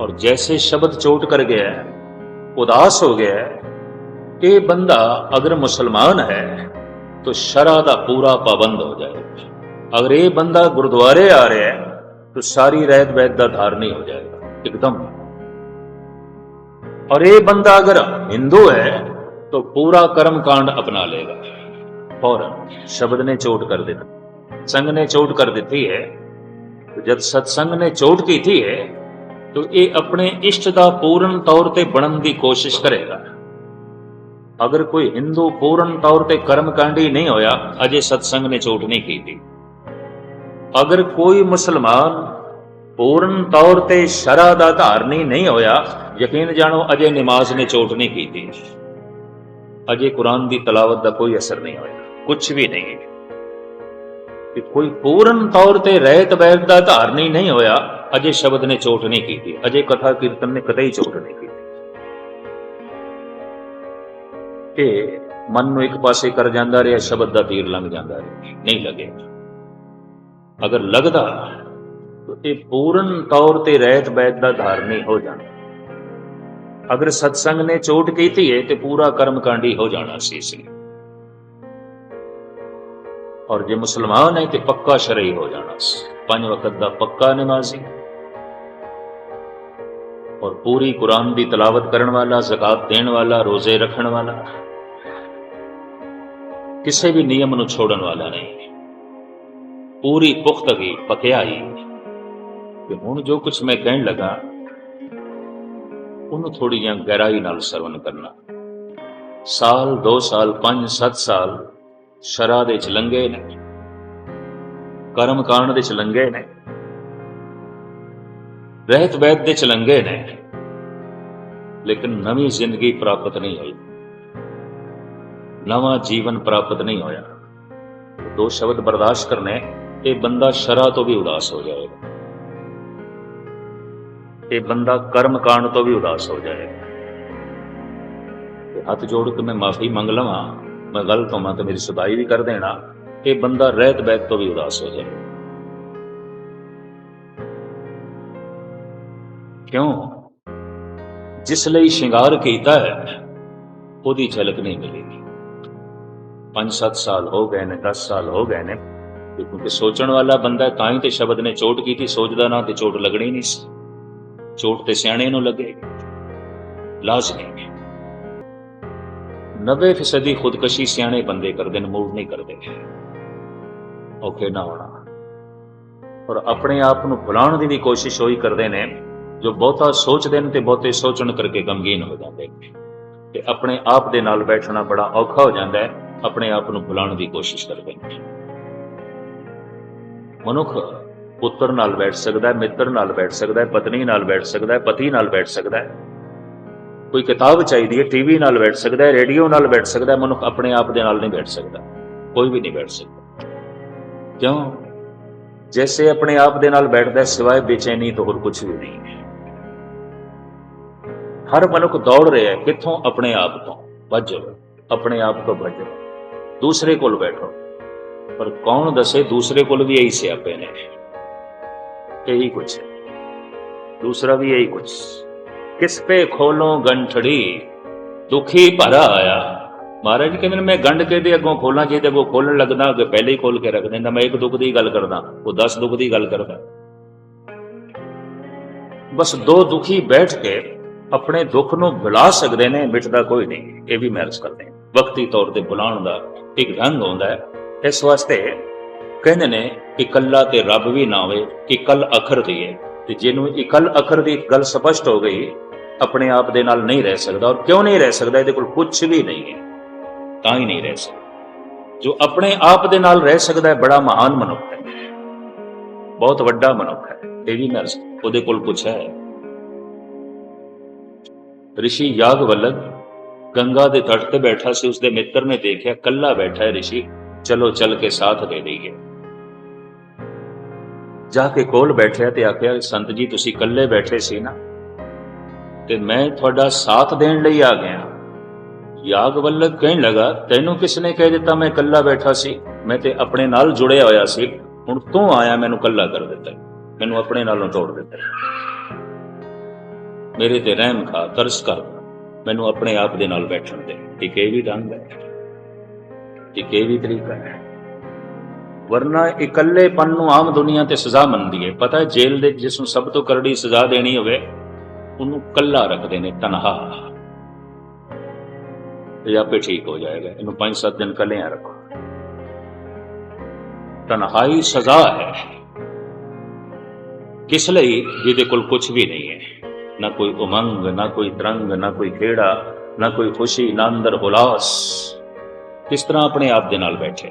और जैसे शब्द चोट कर गया है, उदास हो गया है, ये बंदा अगर मुसलमान है तो शरा दा पूरा पाबंद हो जाएगा अगर ये बंदा गुरुद्वारे आ रहा है तो सारी रैत वैद का धारणी हो जाएगा एकदम और ये बंदा अगर हिंदू है तो पूरा कर्म कांड अपना लेगा फौरन शब्द ने चोट कर देना संग ने चोट कर दी है तो जब सत्संग ने चोट की थी है ਤੋ ਇਹ ਆਪਣੇ ਇਸ਼ਟ ਦਾ ਪੂਰਨ ਤੌਰ ਤੇ ਬਣਨ ਦੀ ਕੋਸ਼ਿਸ਼ ਕਰੇਗਾ। ਅਗਰ ਕੋਈ ਹਿੰਦੂ ਪੂਰਨ ਤੌਰ ਤੇ ਕਰਮ ਕਾਂਡੀ ਨਹੀਂ ਹੋਇਆ, ਅਜੇ ਸਤਸੰਗ ਨੇ ਝੂਠ ਨਹੀਂ ਕੀਤੀ। ਅਗਰ ਕੋਈ ਮੁਸਲਮਾਨ ਪੂਰਨ ਤੌਰ ਤੇ ਸ਼ਰਾ ਦਾ ਧਾਰਨੀ ਨਹੀਂ ਹੋਇਆ, ਯਕੀਨ ਜਾਣੋ ਅਜੇ ਨਮਾਜ਼ ਨੇ ਝੂਠ ਨਹੀਂ ਕੀਤੀ। ਅਜੇ ਕੁਰਾਨ ਦੀ ਤਲਾਵਤ ਦਾ ਕੋਈ ਅਸਰ ਨਹੀਂ ਹੋਇਆ ਕੁਝ ਵੀ ਨਹੀਂ। ਕਿ ਕੋਈ ਪੂਰਨ ਤੌਰ ਤੇ ਰਹਿਤ ਬੈਤ ਦਾ ਧਾਰਨੀ ਨਹੀਂ ਹੋਇਆ ਅਜੇ ਸ਼ਬਦ ਨੇ ਚੋਟ ਨਹੀਂ ਕੀਤੀ, ਅਜੇ ਕਥਾ ਕੀਰਤਨ ਨੇ ਕਦੇ ਹੀ ਚੋਟ ਨਹੀਂ ਕੀਤੀ। ਕਿ ਮਨ ਨੂੰ ਇੱਕ ਪਾਸੇ ਕਰ ਜਾਂਦਾ ਰਿਹਾ, ਸ਼ਬਦ ਦਾ ਤੀਰ ਲੰਘ ਜਾਂਦਾ ਰਿਹਾ, ਨਹੀਂ ਲੱਗੇ ਅਗਰ ਲੱਗਦਾ, ਤਾਂ ਇਹ ਪੂਰਨ ਤੌਰ ਤੇ ਰਹਿਤ ਬੈਤ ਦਾ ਧਾਰਨੀ ਹੋ ਜਾਣਾ ਅਗਰ ਸਤਸੰਗ ਨੇ ਚੋਟ ਕੀਤੀ ਹੈ ਤੇ ਪੂਰਾ ਕਰਮਕਾਂਡੀ ਹੋ ਜਾਣਾ ਸੀ ਇਸ ਨੇ ਔਰ ਜੇ ਮੁਸਲਮਾਨ ਹੈ, ਤੇ ਪੱਕਾ ਸ਼ਰਈ ਹੋ ਜਾਣਾ ਸੀ। ਪੰਜ ਵਕਤ ਦਾ ਪੱਕਾ ਨਮਾਜ਼ੀ ਔਰ ਪੂਰੀ ਕੁਰਾਨ ਦੀ ਤਲਾਵਤ ਕਰਨ ਵਾਲਾ, ਜ਼ਕਾਤ ਦੇਣ ਵਾਲਾ, ਰੋਜ਼ੇ ਰੱਖਣ ਵਾਲਾ, ਕਿਸੇ ਵੀ ਨਿਯਮ ਨੂੰ ਛੋੜਨ ਵਾਲਾ ਨਹੀਂ। ਪੂਰੀ ਪੁਖਤਗੀ ਪਕਿਆਈ ਕਿ ਹੁਣ ਜੋ ਕੁਝ ਮੈਂ ਕਹਿਣ ਲੱਗਾ, ਉਹਨੂੰ ਥੋੜੀ ਜਿਹੀ ਗਹਿਰਾਈ ਨਾਲ ਸਰਵਨ ਕਰਨਾ। ਸਾਲ 2 ਸਾਲ 5 7 ਸਾਲ ਸ਼ਰਾ ਦੇ ਚ ਲੰਗੇ ਨੇ, ਕਰਮ ਕਾਂਡ ਦੇ ਚ ਲੰਗੇ ਨੇ ਰਹਿਤ ਵੈਦ ਦੇ ਚ ਨੇ। ਲੇਕਿਨ ਨਵੀਂ ਜ਼ਿੰਦਗੀ ਪ੍ਰਾਪਤ ਨਹੀਂ ਹੋਈ। ਨਵਾਂ ਜੀਵਨ ਪ੍ਰਾਪਤ ਨਹੀਂ ਹੋਇਆ। ਦੋ ਸ਼ਬਦ ਬਰਦਾਸ਼ਤ ਕਰਨੇ, ਇਹ ਬੰਦਾ ਸ਼ਰਾ ਤੋਂ ਵੀ ਉਦਾਸ ਹੋ ਜਾਏਗਾ। ਇਹ ਬੰਦਾ ਕਰਮ ਕਾਂਡ ਤੋਂ ਵੀ ਉਦਾਸ ਹੋ ਜਾਏਗਾ। ਤੇ ਹੱਥ ਜੋੜ ਕੇ ਮੈਂ ਮਾਫੀ ਮੰਗ ਲਵਾਂ, ਮੈਂ ਗਲਤ ਹੋਵਾਂ ਤਾਂ ਮੇਰੀ ਸਦਾਈ ਵੀ ਕਰ ਦੇਣਾ, ਇਹ ਬੰਦਾ ਰਹਿਤ ਬੈਤ ਤੋਂ ਵੀ ਉਦਾਸ ਹੋ ਜਾਏਗਾ। ਕਿਉਂ? ਜਿਸ ਲਈ ਸ਼ਿੰਗਾਰ ਕੀਤਾ ਹੈ, ਉਹਦੀ ਝਲਕ ਨਹੀਂ ਮਿਲੇਗੀ। 5-7 ਸਾਲ ਹੋ ਗਏ ਨੇ 10 ਸਾਲ ਹੋ ਗਏ ਨੇ ਕਿਉਂਕਿ ਸੋਚਣ ਵਾਲਾ ਬੰਦਾ ਤਾਂ ਹੀ ਤੇ ਸ਼ਬਦ ਨੇ ਚੋਟ ਕੀਤੀ, ਸੋਚਦਾ ਨਾ ਤੇ ਚੋਟ ਲੱਗਣੀ ਨਹੀਂ ਸੀ। ਚੋਟ ਤੇ ਸਿਆਣੇ ਨੂੰ ਲੱਗੇਗੀ ਲਾਜ਼ਮੀ 90% ਖੁਦਕਸ਼ੀ ਸਿਆਣੇ ਬੰਦੇ ਕਰਦੇ ਨੇ ਮੂਵ ਨਹੀਂ ਕਰਦੇ। ਔਖੇ ਨਾ ਹੋਣਾ। ਔਰ ਆਪਣੇ ਆਪ ਨੂੰ ਭੁਲਾਉਣ ਦੀ ਵੀ ਕੋਸ਼ਿਸ਼ ਹੋਈ ਕਰਦੇ ਨੇ ਜੋ ਬਹੁਤਾ ਸੋਚਦੇ ਨੇ ਤੇ ਬਹੁਤੇ ਸੋਚਣ ਕਰਕੇ ਗਮਗੀਨ ਹੋ ਜਾਂਦੇ ਨੇ। ਤੇ ਆਪਣੇ ਆਪ ਦੇ ਨਾਲ ਬੈਠਣਾ ਬੜਾ ਔਖਾ ਹੋ ਜਾਂਦਾ ਹੈ। ਆਪਣੇ ਆਪ ਨੂੰ ਭੁਲਾਉਣ ਦੀ ਕੋਸ਼ਿਸ਼ ਕਰਦੇ ਨੇ। ਮਨੁੱਖ ਪੁੱਤਰ ਨਾਲ ਬੈਠ ਸਕਦਾ ਹੈ, ਮਿੱਤਰ ਨਾਲ ਬੈਠ ਸਕਦਾ ਹੈ, ਪਤਨੀ ਨਾਲ ਬੈਠ ਸਕਦਾ ਹੈ, ਪਤੀ ਨਾਲ ਬੈਠ ਸਕਦਾ ਹੈ। ਕੋਈ ਕਿਤਾਬ ਚਾਹੀਦੀ ਹੈ, ਟੀਵੀ ਨਾਲ ਬੈਠ ਸਕਦਾ ਹੈ, ਰੇਡੀਓ ਨਾਲ ਬੈਠ ਸਕਦਾ ਹੈ, ਮਨੁੱਖ ਆਪਣੇ ਆਪ ਦੇ ਨਾਲ ਨਹੀਂ ਬੈਠ ਸਕਦਾ। ਕੋਈ ਵੀ ਨਹੀਂ ਬੈਠ ਸਕਦਾ। ਕਿਉਂ? ਜੈਸੇ ਆਪਣੇ ਆਪ ਦੇ ਨਾਲ ਬੈਠਦਾ ਸਿਵਾਏ ਬੇਚੈਨੀ ਤੋਂ ਹੋਰ ਕੁਝ ਵੀ ਨਹੀਂ ਹੈ। ਹਰ ਮਨੁੱਖ ਦੌੜ ਰਿਹਾ ਹੈ, ਕਿੱਥੋਂ? ਆਪਣੇ ਆਪ ਤੋਂ। ਭੱਜੋ ਆਪਣੇ ਆਪ ਤੋਂ ਭੱਜੋ ਦੂਸਰੇ ਕੋਲ ਬੈਠੋ। ਪਰ ਕੌਣ ਦੱਸੇ ਦੂਸਰੇ ਕੋਲ ਵੀ ਇਹੀ ਸਿਆਪੇ ਨੇ? ਇਹੀ ਕੁਛ ਹੈ। ਦੂਸਰਾ ਵੀ ਇਹੀ ਕੁਛ। ਕਿਸ ਪੇ ਖੋਲੋਂ ਗੰਠੜੀ ਦੁਖੀ ਭਰਾ ਆਇਆ। ਮਹਾਰਾਜ ਜੀ ਕਹਿੰਦੇ ਨੇ, ਮੈਂ ਗੰਢ ਕੇ ਦੇ ਅੱਗੋਂ ਖੋਲਾਂ? ਜੇ ਤੇ ਅੱਗੋਂ ਖੋਲਣ ਲੱਗਦਾ, ਅੱਗੇ ਪਹਿਲੇ ਹੀ ਖੋਲ ਕੇ ਰੱਖ ਦਿੰਦਾ। ਮੈਂ ਇੱਕ ਦੁੱਖ ਦੀ ਗੱਲ ਕਰਦਾ, ਉਹ 10 ਦੁੱਖ ਦੀ ਗੱਲ ਕਰਦਾ। ਬਸ ਦੋ ਦੁਖੀ ਬੈਠ ਕੇ ਆਪਣੇ ਦੁੱਖ ਨੂੰ ਭੁਲਾ ਸਕਦੇ ਨੇ ਮਿਟਦਾ ਕੋਈ ਨਹੀਂ। ਇਹ ਵੀ ਮਹਿਰਸ ਕਰਦੇ ਵਕਤੀ ਤੌਰ ਤੇ ਬੁਲਾਉਣ ਦਾ ਇੱਕ ਰੰਗ ਹੁੰਦਾ ਹੈ। ਇਸ ਵਾਸਤੇ ਕਹਿੰਦੇ ਨੇ ਕਿ ਇਕੱਲਾ ਤੇ ਰੱਬ ਵੀ ਨਾ ਹੋਵੇ, ਕਿ ਇਕੱਲ ਅਖਰ ਦੀ ਹੈ। ਤੇ ਜਿਹਨੂੰ ਇਕੱਲ ਅਖਰ ਦੀ ਗੱਲ ਸਪਸ਼ਟ ਹੋ ਗਈ, ਆਪਣੇ ਆਪ ਦੇ ਨਾਲ ਨਹੀਂ ਰਹਿ ਸਕਦਾ। ਔਰ ਕਿਉਂ ਨਹੀਂ ਰਹਿ ਸਕਦਾ? ਇਹਦੇ ਕੋਲ ਕੁਝ ਵੀ ਨਹੀਂ ਹੈ। ਤਾਂ ਹੀ ਨਹੀਂ ਰਹਿ ਸਕਦਾ। ਜੋ ਆਪਣੇ ਆਪ ਦੇ ਨਾਲ ਰਹਿ ਸਕਦਾ ਹੈ, ਬੜਾ ਮਹਾਨ ਮਨੁੱਖ ਹੈ। ਬਹੁਤ ਵੱਡਾ ਮਨੁੱਖ ਹੈ। ਇਹ ਵੀ ਨਰਸ ਉਹਦੇ ਕੋਲ ਕੁਝ ਹੈ। ਰਿਸ਼ੀ ਯਾਗਵਲਕ ਗੰਗਾ ਦੇ ਤਟ ਤੇ ਬੈਠਾ ਸੀ, ਉਸਦੇ ਮਿੱਤਰ ਨੇ ਦੇਖਿਆ ਕੱਲਾ ਬੈਠਾ ਹੈ ਰਿਸ਼ੀ। ਚਲੋ, ਚੱਲ ਕੇ ਸਾਥ ਦੇ ਦਈਏ। ਜਾ ਕੇ ਕੋਲ ਬੈਠਿਆ ਤੇ ਆਖਿਆ, ਸੰਤ ਜੀ, ਤੁਸੀਂ ਇਕੱਲੇ ਬੈਠੇ ਸੀ ਨਾ? ਤੇ ਮੈਂ ਤੁਹਾਡਾ ਸਾਥ ਦੇਣ ਲਈ ਆ ਗਿਆ। ਯਾਗਵੱਲਕ ਕਹਿਣ ਲਗਾ, ਤੈਨੂੰ ਕਿਸ ਨੇ ਕਹਿ ਦਿੱਤਾ ਮੈਂ ਇਕੱਲਾ ਬੈਠਾ ਸੀ? ਮੈਂ ਤੇ ਆਪਣੇ ਨਾਲ ਜੁੜਿਆ ਹੋਇਆ ਸੀ। ਹੁਣ ਤੂੰ ਆਇਆ, ਮੈਨੂੰ ਇਕੱਲਾ ਕਰ ਦਿੱਤਾ। ਮੈਨੂੰ ਆਪਣੇ ਨਾਲੋਂ ਤੋੜ ਦਿੱਤਾ। ਮੇਰੇ ਤੇ ਰਹਿਮ ਖਾ, ਤਰਸ ਕਰ। ਮੈਨੂੰ ਆਪਣੇ ਆਪ ਦੇ ਨਾਲ ਬੈਠਣ ਦੇ। ਇੱਕ ਇਹ ਵੀ ਢੰਗ ਹੈ, ਇੱਕ ਇਹ ਵੀ ਤਰੀਕਾ ਹੈ। ਵਰਨਾ ਇਕੱਲੇਪਨ ਨੂੰ ਆਮ ਦੁਨੀਆ ਤੇ ਸਜ਼ਾ ਮੰਨਦੀ ਹੈ। ਪਤਾ ਹੈ ਜੇਲ੍ਹ ਦੇ ਜਿਸ ਨੂੰ ਸਭ ਤੋਂ ਕਰੜੀ ਸਜ਼ਾ ਦੇਣੀ ਹੋਵੇ, ਉਹਨੂੰ ਕੱਲਾ ਰੱਖਦੇ ਨੇ ਤਨਹਾ। ਇਹ ਆਪੇ ਠੀਕ ਹੋ ਜਾਏਗਾ। ਇਹਨੂੰ 5-7 ਦਿਨ ਕੱਲਿਆਂ ਰੱਖੋ। ਤਨਹਾਈ ਸਜ਼ਾ ਹੈ। ਕਿਸ ਲਈ? ਜਿਹਦੇ ਕੋਲ ਕੁਝ ਵੀ ਨਹੀਂ ਹੈ। ਨਾ ਕੋਈ ਉਮੰਗ, ਨਾ ਕੋਈ ਤਰੰਗ, ਨਾ ਕੋਈ ਖੇੜਾ, ਨਾ ਕੋਈ ਖੁਸ਼ੀ, ਨਾ ਅੰਦਰ ਹੁਲਾਸ। ਕਿਸ ਤਰ੍ਹਾਂ ਆਪਣੇ ਆਪ ਦੇ ਨਾਲ ਬੈਠੇ?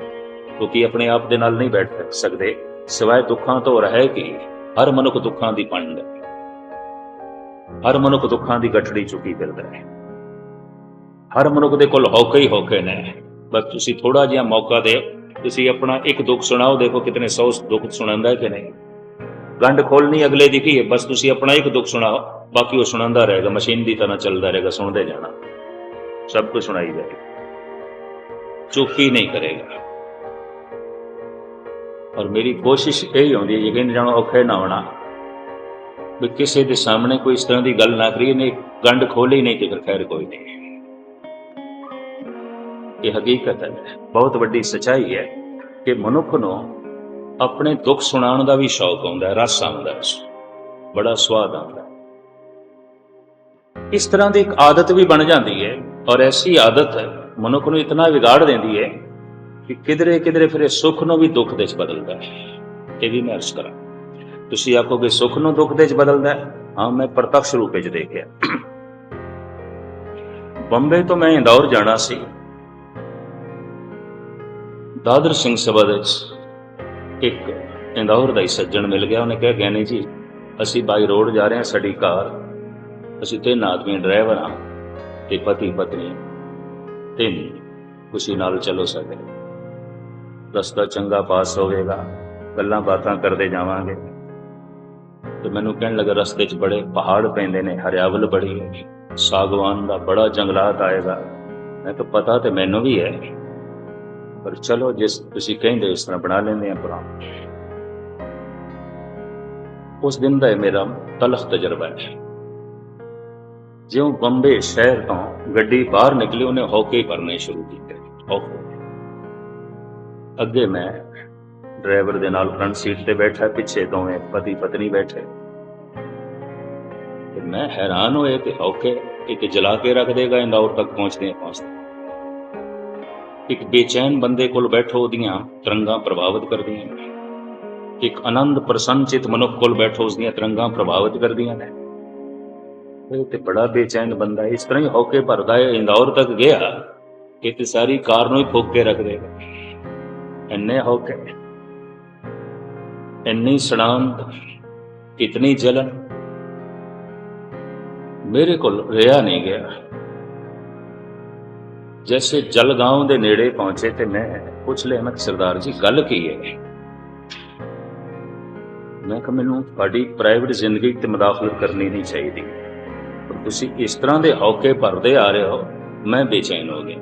ਕਿਉਂਕਿ ਆਪਣੇ ਆਪ ਦੇ ਨਾਲ ਨਹੀਂ ਬੈਠ ਸਕਦੇ। ਸਿਵਾਏ ਦੁੱਖਾਂ ਤੋਂ ਰਹੇ ਕਿ ਹਰ ਮਨੁੱਖ ਦੁੱਖਾਂ ਦੀ ਪੰਡ ਹਰ ਮਨੁੱਖ ਦੁੱਖਾਂ ਦੀ ਗੱਠੜੀ ਚੁੱਕੀ ਫਿਰਦਾ ਹੈ। ਹਰ ਮਨੁੱਖ ਦੇ ਕੋਲ ਹੌਕੇ ਹੀ ਹੌਕੇ ਨੇ। ਬਸ ਤੁਸੀਂ ਥੋੜਾ ਜਿਹਾ ਮੌਕਾ ਦਿਓ। ਤੁਸੀਂ ਆਪਣਾ ਇੱਕ ਦੁੱਖ ਸੁਣਾਓ। ਦੇਖੋ ਕਿਤਨੇ ਸੌ ਦੁੱਖ ਸੁਣਾਉਂਦਾ ਹੈ ਕਿ ਨਹੀਂ। ਗੰਢ ਖੋਲਣੀ ਅਗਲੇ ਦੀ ਕੀ ਹੈ? ਬਸ ਤੁਸੀਂ ਆਪਣਾ ਇੱਕ ਦੁੱਖ ਸੁਣਾਓ। ਬਾਕੀ ਉਹ ਸੁਣਾਉਂਦਾ ਰਹੇਗਾ, ਮਸ਼ੀਨ ਦੀ ਤਰ੍ਹਾਂ ਚੱਲਦਾ ਰਹੇਗਾ, ਸੁਣਦੇ ਜਾਣਾ। ਸਭ ਕੁਝ ਸੁਣਾਈ ਜਾਏਗਾ ਚੁੱਪ ਹੀ ਨਹੀਂ ਕਰੇਗਾ। ਔਰ ਮੇਰੀ ਕੋਸ਼ਿਸ਼ ਇਹ ਹੀ ਹੁੰਦੀ ਹੈ, ਯਕੀਨ ਜਾਣਾ, ਔਖੇ ਨਾ ਹੋਣਾ। ਵੀ ਕਿਸੇ ਦੇ ਸਾਹਮਣੇ ਕੋਈ ਇਸ ਤਰ੍ਹਾਂ ਦੀ ਗੱਲ ਨਾ ਕਰੀਏ ਨੇ ਗੰਢ ਖੋਲੀ ਨਹੀਂ ਤੇ ਫਿਰ ਖੈਰ ਕੋਈ ਨਹੀਂ। ਇਹ ਹਕੀਕਤ ਹੈ। ਬਹੁਤ ਵੱਡੀ ਸਚਾਈ ਹੈ ਕਿ ਮਨੁੱਖ ਨੂੰ ਆਪਣੇ ਦੁੱਖ ਸੁਣਾਉਣ ਦਾ ਵੀ ਸ਼ੌਕ ਆਉਂਦਾ ਹੈ, ਰਸ ਆਉਂਦਾ ਹੈ ਬੜਾ ਸਵਾਦ ਆਉਂਦਾ ਹੈ। ਇਸ ਤਰ੍ਹਾਂ ਦੀ ਇੱਕ ਆਦਤ ਵੀ ਬਣ ਜਾਂਦੀ ਹੈ ਔਰ ਐਸੀ ਆਦਤ ਮਨੁੱਖ ਨੂੰ ਇਤਨਾ ਵਿਗਾੜ ਦਿੰਦੀ ਹੈ ਕਿ ਕਿਧਰੇ ਕਿਧਰੇ ਫਿਰ ਇਹ ਸੁੱਖ ਨੂੰ ਵੀ ਦੁੱਖ ਦੇ ਵਿੱਚ ਬਦਲਦਾ ਹੈ। ਇਹ ਵੀ ਮੈਂ ਅਰਜ਼ ਕਰਾਂ। ਤੁਸੀਂ ਆਖੋਗੇ, ਸੁੱਖ ਨੂੰ ਦੁੱਖ ਦੇ ਵਿੱਚ ਬਦਲਦਾ ਹੈ? ਹਾਂ, ਮੈਂ ਪ੍ਰਤੱਖ ਰੂਪ ਵਿੱਚ ਦੇਖਿਆ। ਬੰਬੇ ਤੋਂ ਮੈਂ ਇੰਦੌਰ ਜਾਣਾ ਸੀ। ਦਾਦਰ ਸਿੰਘ ਸਭਾ ਦੇ ਵਿੱਚ ਇੱਕ ਇੰਦੌਰ ਦਾ ਹੀ ਸੱਜਣ ਮਿਲ ਗਿਆ। ਉਹਨੇ ਕਿਹਾ ਗਿਆਨੀ ਜੀ, ਅਸੀਂ ਬਾਈ ਰੋਡ ਜਾ ਰਹੇ ਹਾਂ, ਸਾਡੀ ਕਾਰ ਅਸੀਂ ਤਿੰਨ ਆਦਮੀ ਡਰਾਈਵਰ ਹਾਂ ਤੇ ਪਤੀ ਪਤਨੀ ਤਿੰਨ ਖੁਸ਼ੀ ਨਾਲ ਚੱਲੋ ਸਾਡੇ। ਰਸਤਾ ਚੰਗਾ ਪਾਸ ਹੋਵੇਗਾ, ਗੱਲਾਂ ਬਾਤਾਂ ਕਰਦੇ ਜਾਵਾਂਗੇ। ਤੇ ਮੈਨੂੰ ਕਹਿਣ ਲੱਗਾ ਰਸਤੇ 'ਚ ਬੜੇ ਪਹਾੜ ਪੈਂਦੇ ਨੇ, ਹਰਿਆਵਲ ਬੜੀ ਹੈ, ਸਾਗਵਾਨ ਦਾ ਬੜਾ ਜੰਗਲਾਤ ਆਏਗਾ। ਮੈਂ ਤਾਂ ਪਤਾ ਤੇ ਮੈਨੂੰ ਵੀ ਹੈ। ਪਰ ਚਲੋ ਜਿਸ ਤੁਸੀਂ ਕਹਿੰਦੇ ਉਸ ਤਰ੍ਹਾਂ ਬਣਾ ਲੈਂਦੇ ਆ ਪ੍ਰੋਗਰਾਮ ਉਸ ਦਿਨ ਦਾ ਇਹ ਮੇਰਾ ਤਲਖ ਤਜਰਬਾ ਹੈ। ਜਿਉਂ ਬੰਬੇ ਸ਼ਹਿਰ ਤੋਂ ਗੱਡੀ ਬਾਹਰ ਨਿਕਲੀ, ਉਹਨੇ ਹੌਕੇ ਕਰਨੇ ਸ਼ੁਰੂ ਕੀਤੇ। ਹੌਕੇ। ਅੱਗੇ ਮੈਂ ਡਰਾਈਵਰ ਦੇ ਨਾਲ ਫਰੰਟ ਸੀਟ ਤੇ ਬੈਠਾ, ਪਿੱਛੇ ਦੋਵੇਂ ਪਤੀ ਪਤਨੀ ਬੈਠੇ। ਤੇ ਮੈਂ ਹੈਰਾਨ ਹੋਇਆ ਕਿ ਹੌਕੇ ਇੱਕ ਜਲਾ ਕੇ ਰੱਖ ਦੇਗਾ, ਇੰਦੌਰ ਤੱਕ ਪਹੁੰਚਦੇ ਪਹੁੰਚਦੇ ਇੱਕ ਬੇਚੈਨ ਬੰਦੇ ਕੋਲ ਬੈਠੋ, ਉਹਦੀਆਂ ਤਰੰਗਾਂ ਪ੍ਰਭਾਵਿਤ ਕਰਦੀਆਂ ਨੇ। ਇੱਕ ਆਨੰਦ ਪ੍ਰਸੰਨਚਿਤ ਮਨੁੱਖ ਕੋਲ ਬੈਠੋ ਉਸ ਦੀਆਂ ਤਰੰਗਾਂ ਪ੍ਰਭਾਵਿਤ ਕਰਦੀਆਂ ਨੇ। ਇਹ ਤੇ ਬੜਾ ਬੇਚੈਨ ਬੰਦਾ ਇਸ ਤਰ੍ਹਾਂ ਹੀ ਹੌਕੇ ਭਰਦਾ ਹੈ ਇੰਦੌਰ ਤੱਕ ਗਿਆ ਕਿ ਤੇ ਸਾਰੀ ਕਾਰ ਨੂੰ ਹੀ ਫੂਕ ਕੇ ਰੱਖ ਦੇਗਾ। ਇੰਨੇ ਹੌਕੇ, ਇੰਨੀ ਸੜਾਂਤ ਇਤਨੀ ਜਲਨ। ਮੇਰੇ ਕੋਲ ਰਿਹਾ ਨਹੀਂ ਗਿਆ। ਜੈਸੇ ਜਲਗਾਉਂ ਦੇ ਨੇੜੇ ਪਹੁੰਚੇ ਤੇ ਮੈਂ ਪੁੱਛ ਲਿਆ, ਮੈਂ ਸਰਦਾਰ ਜੀ, ਗੱਲ ਕੀ ਹੈ? ਮੈਂ ਕਿਹਾ, ਮੈਨੂੰ ਤੁਹਾਡੀ ਪ੍ਰਾਈਵੇਟ ਜ਼ਿੰਦਗੀ ਤੇ ਮਦਾਖਲਤ ਕਰਨੀ ਨਹੀਂ ਚਾਹੀਦੀ। ਤੁਸੀਂ ਇਸ ਤਰ੍ਹਾਂ ਦੇ ਹੌਕੇ ਭਰਦੇ ਆ ਰਹੇ ਹੋ, ਮੈਂ ਬੇਚੈਨ ਹੋ ਗਿਆ।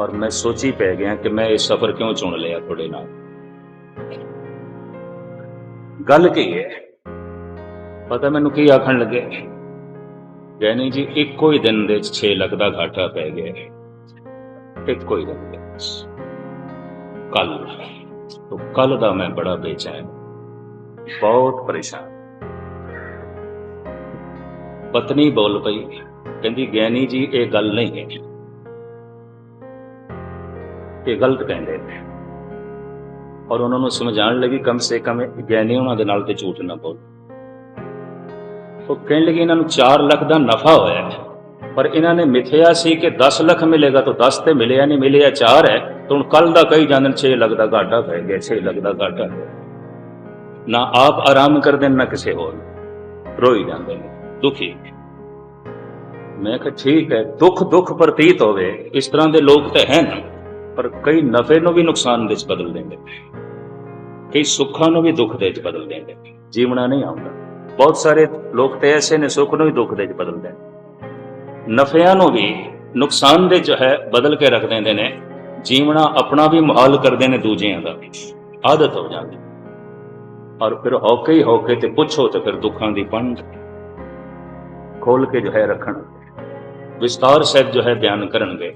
ਔਰ ਮੈਂ ਸੋਚੀ ਪੈ ਗਿਆ ਕਿ ਮੈਂ ਇਹ ਸਫ਼ਰ ਕਿਉਂ ਚੁਣ ਲਿਆ ਤੁਹਾਡੇ ਨਾਲ? ਗੱਲ ਕੀ ਹੈ? ਪਤਾ ਮੈਨੂੰ ਕੀ ਆਖਣ ਲੱਗੇ? ਗੈਨੀ ਜੀ, ਇੱਕੋ ਹੀ ਦਿਨ ਦੇ 6 ਲੱਖ ਦਾ ਘਾਟਾ ਪੈ ਗਿਆ। ਇੱਕੋ ਹੀ ਦਿਨ ਕੱਲ ਤੋਂ ਕੱਲ ਦਾ ਮੈਂ ਬੜਾ ਬੇਚੈਨ। ਬਹੁਤ ਪਰੇਸ਼ਾਨ। ਪਤਨੀ ਬੋਲ ਪਈ, ਕਹਿੰਦੀ ਗਿਆਨੀ ਜੀ, ਇਹ ਗੱਲ ਨਹੀਂ ਹੈ। ਇਹ ਗਲਤ ਕਹਿੰਦੇ ਨੇ। ਔਰ ਉਹਨਾਂ ਨੂੰ ਸਮਝਾਉਣ ਲੱਗੀ, ਕਮ ਸੇ ਕਮ ਗਿਆਨੀ ਉਹਨਾਂ ਦੇ ਨਾਲ ਤੇ ਝੂਠ ਨਾ ਬੋਲ। ਉਹ ਕਹਿਣ ਲੱਗੇ, ਇਹਨਾਂ ਨੂੰ 4 ਲੱਖ ਦਾ ਨਫਾ ਹੋਇਆ ਪਰ ਇਹਨਾਂ ਨੇ ਮਿਥਿਆ ਸੀ ਕਿ 10 ਲੱਖ ਮਿਲੇਗਾ ਤਾਂ 10 ਤੇ ਮਿਲਿਆ ਨਹੀਂ, ਮਿਲਿਆ 4 ਹੈ, ਤਾਂ ਹੁਣ ਕੱਲ ਦਾ ਕਈ ਜਾਂਦੇ 6 ਲੱਖ ਦਾ ਘਾਟਾ ਪੈ ਗਿਆ 6 ਲੱਖ ਦਾ ਘਾਟਾ। ਨਾ ਆਪ ਆਰਾਮ ਕਰਦੇ ਨੇ ਨਾ ਕਿਸੇ ਹੋਰ। ਰੋਈ ਜਾਂਦੇ ਨੇ। ਦੁਖੀ। ਮੈਂ ਕਿਹਾ, ਠੀਕ ਹੈ, ਦੁੱਖ ਦੁੱਖ ਪ੍ਰਤੀਤ ਹੋਵੇ, ਇਸ ਤਰ੍ਹਾਂ ਦੇ ਲੋਕ ਤਾਂ ਹਨ ਪਰ ਕਈ ਨਫੇ ਨੂੰ ਵੀ ਨੁਕਸਾਨ ਦੇ ਵਿੱਚ ਬਦਲ ਦਿੰਦੇ ਕਈ ਸੁੱਖਾਂ ਨੂੰ ਵੀ ਦੁੱਖ ਦੇ ਵਿੱਚ ਬਦਲ ਦਿੰਦੇ ਜੀਵਣਾ ਨਹੀਂ ਆਉਂਦਾ। ਬਹੁਤ ਸਾਰੇ ਲੋਕ ਤੇ ਐਸੇ ਨੇ, ਸੁੱਖ ਨੂੰ ਵੀ ਦੁੱਖ ਦੇ ਵਿੱਚ ਬਦਲਦੇ ਨੇ। ਨਫਿਆਂ ਨੂੰ ਵੀ ਨੁਕਸਾਨ ਦੇ ਜੋ ਹੈ, ਬਦਲ ਕੇ ਰੱਖ ਦਿੰਦੇ ਨੇ। ਜੀਵਣਾ ਆਪਣਾ ਵੀ ਮਹਾਲ ਕਰਦੇ ਨੇ ਦੂਜਿਆਂ ਦਾ ਆਦਤ ਹੋ ਜਾਂਦੀ। ਔਰ ਫਿਰ ਹੌਕੇ ਹੀ ਹੌਕੇ ਤੇ ਪੁੱਛੋ ਤੇ ਫਿਰ ਦੁੱਖਾਂ ਦੀ ਪੰਡ ਖੋਲ ਕੇ ਜੋ ਹੈ ਰੱਖਣ। ਵਿਸਤਾਰ ਸਹਿਤ ਜੋ ਹੈ ਬਿਆਨ ਕਰਨਗੇ।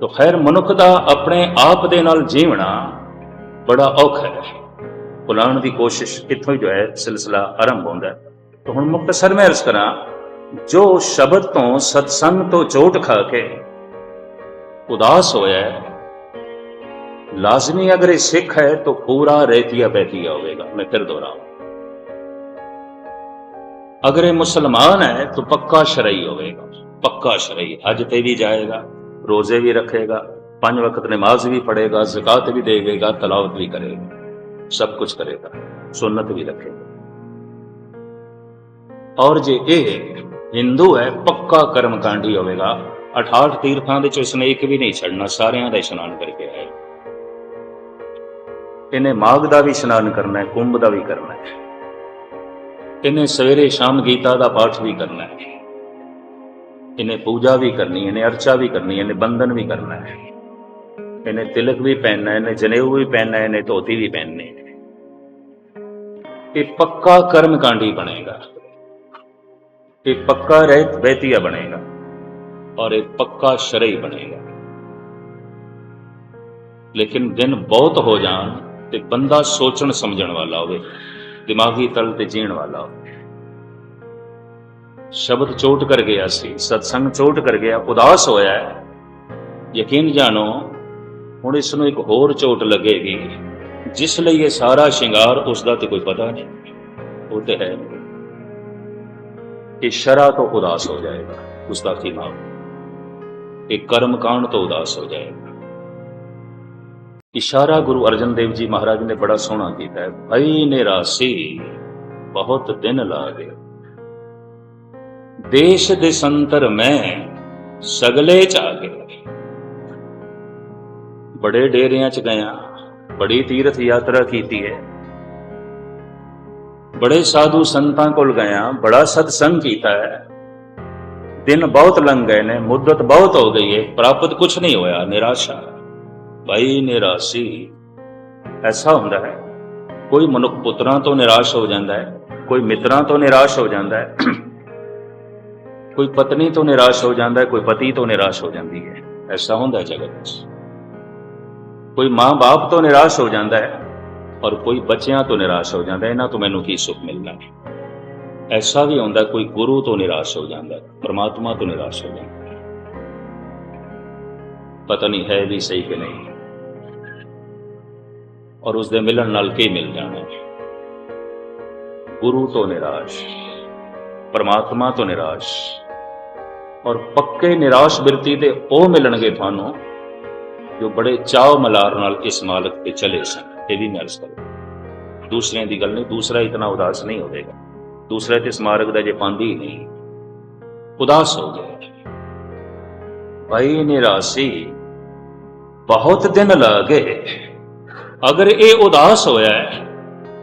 ਤਾਂ ਖੈਰ ਮਨੁੱਖ ਦਾ ਆਪਣੇ ਆਪ ਦੇ ਨਾਲ ਜੀਵਣਾ ਬੜਾ ਔਖਾ ਹੈ। ਭੁਲਾਉਣ ਦੀ ਕੋਸ਼ਿਸ਼ ਇੱਥੋਂ ਜੋ ਹੈ ਸਿਲਸਿਲਾ ਆਰੰਭ ਹੁੰਦਾ ਹੈ। ਤਾਂ ਹੁਣ ਮੁਕਤਸਰ ਮੈਂ ਅਰਜ਼ ਕਰਾਂ, ਜੋ ਸ਼ਬਦ ਤੋਂ ਸਤਸੰਗ ਤੋਂ ਚੋਟ ਖਾ ਕੇ ਉਦਾਸ ਹੋਇਆ ਹੈ, ਲਾਜ਼ਮੀ ਅਗਰ ਇਹ ਸਿੱਖ ਹੈ ਤਾਂ ਪੂਰਾ ਰਹਿਤੀਆ ਬਹਿਤੀਆ ਹੋਵੇਗਾ। ਮੈਂ ਫਿਰ ਦੁਹਰਾਵਾਂ। ਅਗਰ ਇਹ ਮੁਸਲਮਾਨ ਹੈ, ਤਾਂ ਪੱਕਾ ਸ਼ਰਈ ਹੋਵੇਗਾ। ਪੱਕਾ ਸ਼ਰਈ। ਅੱਜ ਤੇ ਵੀ ਜਾਏਗਾ, ਰੋਜ਼ੇ ਵੀ ਰੱਖੇਗਾ, ਪੰਜ ਵਕਤ ਨਮਾਜ਼ ਵੀ ਪੜੇਗਾ ਜ਼ਕਾਤ ਵੀ ਦੇਵੇਗਾ, ਤਲਾਵਤ ਵੀ ਕਰੇਗਾ। ਸਭ ਕੁਝ ਕਰੇਗਾ ਸੁਨਨਤ ਵੀ ਰੱਖੇਗਾ। ਔਰ ਜੇ ਇਹ ਹਿੰਦੂ ਹੈ, ਪੱਕਾ ਕਰਮ ਕਾਂਡੀ ਹੋਵੇਗਾ। 68 ਤੀਰਥਾਂ ਦੇ ਵਿੱਚ ਉਸਨੇ ਇੱਕ ਵੀ ਨਹੀਂ ਛੱਡਣਾ, ਸਾਰਿਆਂ ਦਾ ਇਸ਼ਨਾਨ ਕਰਕੇ ਆਇਆ। ਇਹਨੇ ਮਾਗ ਦਾ ਵੀ ਇਸ਼ਨਾਨ ਕਰਨਾ ਹੈ, ਕੁੰਭ ਦਾ ਵੀ ਕਰਨਾ ਹੈ। ਇਹਨੇ ਸਵੇਰੇ ਸ਼ਾਮ ਗੀਤਾ ਦਾ ਪਾਠ ਵੀ ਕਰਨਾ ਹੈ। ਇਹਨੇ ਪੂਜਾ ਵੀ ਕਰਨੀ, ਇਹਨੇ ਅਰਚਾ ਵੀ ਕਰਨੀ, ਇਹਨੇ ਬੰਧਨ ਵੀ ਕਰਨਾ ਹੈ। ਇਹਨੇ ਤਿਲਕ ਵੀ ਪਹਿਨਣਾ, ਇਹਨੇ ਜਨੇਊ ਵੀ ਪਹਿਨਣਾ, ਇਹਨੇ ਧੋਤੀ ਵੀ ਪਹਿਨਣੀ ਇਹ ਪੱਕਾ ਕਰਮਕਾਂਡੀ ਬਣੇਗਾ। ਇਹ ਪੱਕਾ ਰਹਿਤ ਵੈਤੀਆ ਬਣੇਗਾ। ਔਰ ਇਹ ਪੱਕਾ ਸ਼ਰਈ ਬਣੇਗਾ। ਲੇਕਿਨ ਦਿਨ ਬਹੁਤ ਹੋ ਜਾਣ ਤੇ ਬੰਦਾ ਸੋਚਣ ਸਮਝਣ ਵਾਲਾ ਹੋਵੇ। ਦਿਮਾਗੀ ਤਲ ਤੇ ਜੀਣ ਵਾਲਾ। ਸ਼ਬਦ ਚੋਟ ਕਰ ਗਿਆ ਸੀ, ਸਤਸੰਗ ਚੋਟ ਕਰ ਗਿਆ, ਉਦਾਸ ਹੋਇਆ ਯਕੀਨ ਜਾਣੋ, ਹੁਣ ਇਸ ਨੂੰ ਇੱਕ ਹੋਰ ਚੋਟ ਲੱਗੇਗੀ, ਜਿਸ ਲਈ ਇਹ ਸਾਰਾ ਸ਼ਿੰਗਾਰ ਉਸ ਦਾ ਤੇ ਕੋਈ ਪਤਾ ਨਹੀਂ। ਉਹ ਤੇ ਹੈ। ਇਹ ਸ਼ਰਾ ਤੋਂ ਉਦਾਸ ਹੋ ਜਾਏਗਾ ਗੁਸਤਾਖੀ ਨਾਲ ਇਹ ਕਰਮ ਕਾਂਡ ਤੋਂ ਉਦਾਸ ਹੋ ਜਾਏਗਾ। ਇਸ਼ਾਰਾ ਗੁਰੂ ਅਰਜਨ ਦੇਵ ਜੀ ਮਹਾਰਾਜ ਨੇ ਬੜਾ ਸੋਹਣਾ ਕੀਤਾ ਹੈ। ਭਈ ਨਿਰਾਸੀ ਬਹੁਤ ਦਿਨ ਲਾ ਲਾਗੇ। ਦੇਸ਼ ਦੇ ਸੰਤਰ ਮੈਂ ਸਗਲੇ ਚ ਆ ਗਿਆ। ਬੜੇ ਡੇਰਿਆਂ ਚ ਗਿਆ, ਬੜੀ ਤੀਰਥ ਯਾਤਰਾ ਕੀਤੀ ਹੈ। ਬੜੇ ਸਾਧੂ ਸੰਤਾਂ ਕੋਲ ਗਿਆ, ਬੜਾ ਸਤਸੰਗ ਕੀਤਾ ਹੈ। ਦਿਨ ਬਹੁਤ ਲੰਘ ਗਏ ਨੇ, ਮੁੱਦਤ ਬਹੁਤ ਹੋ ਗਈ ਹੈ, ਪ੍ਰਾਪਤ ਕੁਝ ਨਹੀਂ ਹੋਇਆ, ਨਿਰਾਸ਼ਾ। ਭਾਈ ਨਿਰਾਸ਼ੀ। ਐਸਾ ਹੁੰਦਾ ਹੈ, ਕੋਈ ਮਨੁੱਖ ਪੁੱਤਰਾਂ ਤੋਂ ਨਿਰਾਸ਼ ਹੋ ਜਾਂਦਾ ਹੈ, ਕੋਈ ਮਿੱਤਰਾਂ ਤੋਂ ਨਿਰਾਸ਼ ਹੋ ਜਾਂਦਾ ਹੈ, ਕੋਈ ਪਤਨੀ ਤੋਂ ਨਿਰਾਸ਼ ਹੋ ਜਾਂਦਾ ਹੈ, ਕੋਈ ਪਤੀ ਤੋਂ ਨਿਰਾਸ਼ ਹੋ ਜਾਂਦੀ ਹੈ। ਐਸਾ ਹੁੰਦਾ ਹੈ ਜਗਤ ਵਿੱਚ। ਕੋਈ ਮਾਂ-ਬਾਪ ਤੋਂ ਨਿਰਾਸ਼ ਹੋ ਜਾਂਦਾ ਹੈ ਔਰ ਕੋਈ ਬੱਚਿਆਂ ਤੋਂ ਨਿਰਾਸ਼ ਹੋ ਜਾਂਦਾ ਹੈ, ਇਹਨਾਂ ਤੋਂ ਮੈਨੂੰ ਕੀ ਸੁੱਖ ਮਿਲਣਾ ਹੈ? ਐਸਾ ਵੀ ਹੁੰਦਾ ਕੋਈ ਗੁਰੂ ਤੋਂ ਨਿਰਾਸ਼ ਹੋ ਜਾਂਦਾ ਹੈ, ਪਰਮਾਤਮਾ ਤੋਂ ਨਿਰਾਸ਼ ਹੋ ਜਾਂਦਾ ਹੈ। ਪਤਾ ਨਹੀਂ ਹੈ ਵੀ ਸਹੀ ਕਿ ਨਹੀਂ। ਔਰ ਉਸ ਦੇ ਮਿਲਣ ਨਾਲ ਕੀ ਮਿਲ ਜਾਣਾ ਗੁਰੂ ਤੋਂ ਨਿਰਾਸ਼, ਪਰਮਾਤਮਾ ਤੋਂ ਨਿਰਾਸ਼ ਔਰ ਪੱਕੇ ਨਿਰਾਸ਼ ਬਿਰਤੀ ਦੇ ਉਹ ਮਿਲਣਗੇ ਤੁਹਾਨੂੰ ਜੋ ਬੜੇ ਚਾਅ ਮਲਾਰ ਨਾਲ ਇਸ ਮਾਲਕ ਤੇ ਚਲੇ ਸਨ। ਇਹ ਵੀ ਮਰਜ਼ ਕਰੋ ਦੂਸਰਿਆਂ ਦੀ ਗੱਲ ਨਹੀਂ, ਦੂਸਰਾ ਇਤਨਾ ਉਦਾਸ ਨਹੀਂ ਹੋਵੇਗਾ। ਦੂਸਰੇ ਤੇ ਸਮਾਰਕ ਦਾ ਜੇ ਪਾਉਂਦੀ ਨਹੀਂ, ਉਦਾਸ ਹੋ ਗਿਆ। ਭਾਈ ਨਿਰਾਸੀ, ਬਹੁਤ ਦਿਨ ਲੱਗੇ ਅਗਰ ਇਹ ਉਦਾਸ ਹੋਇਆ ਹੈ,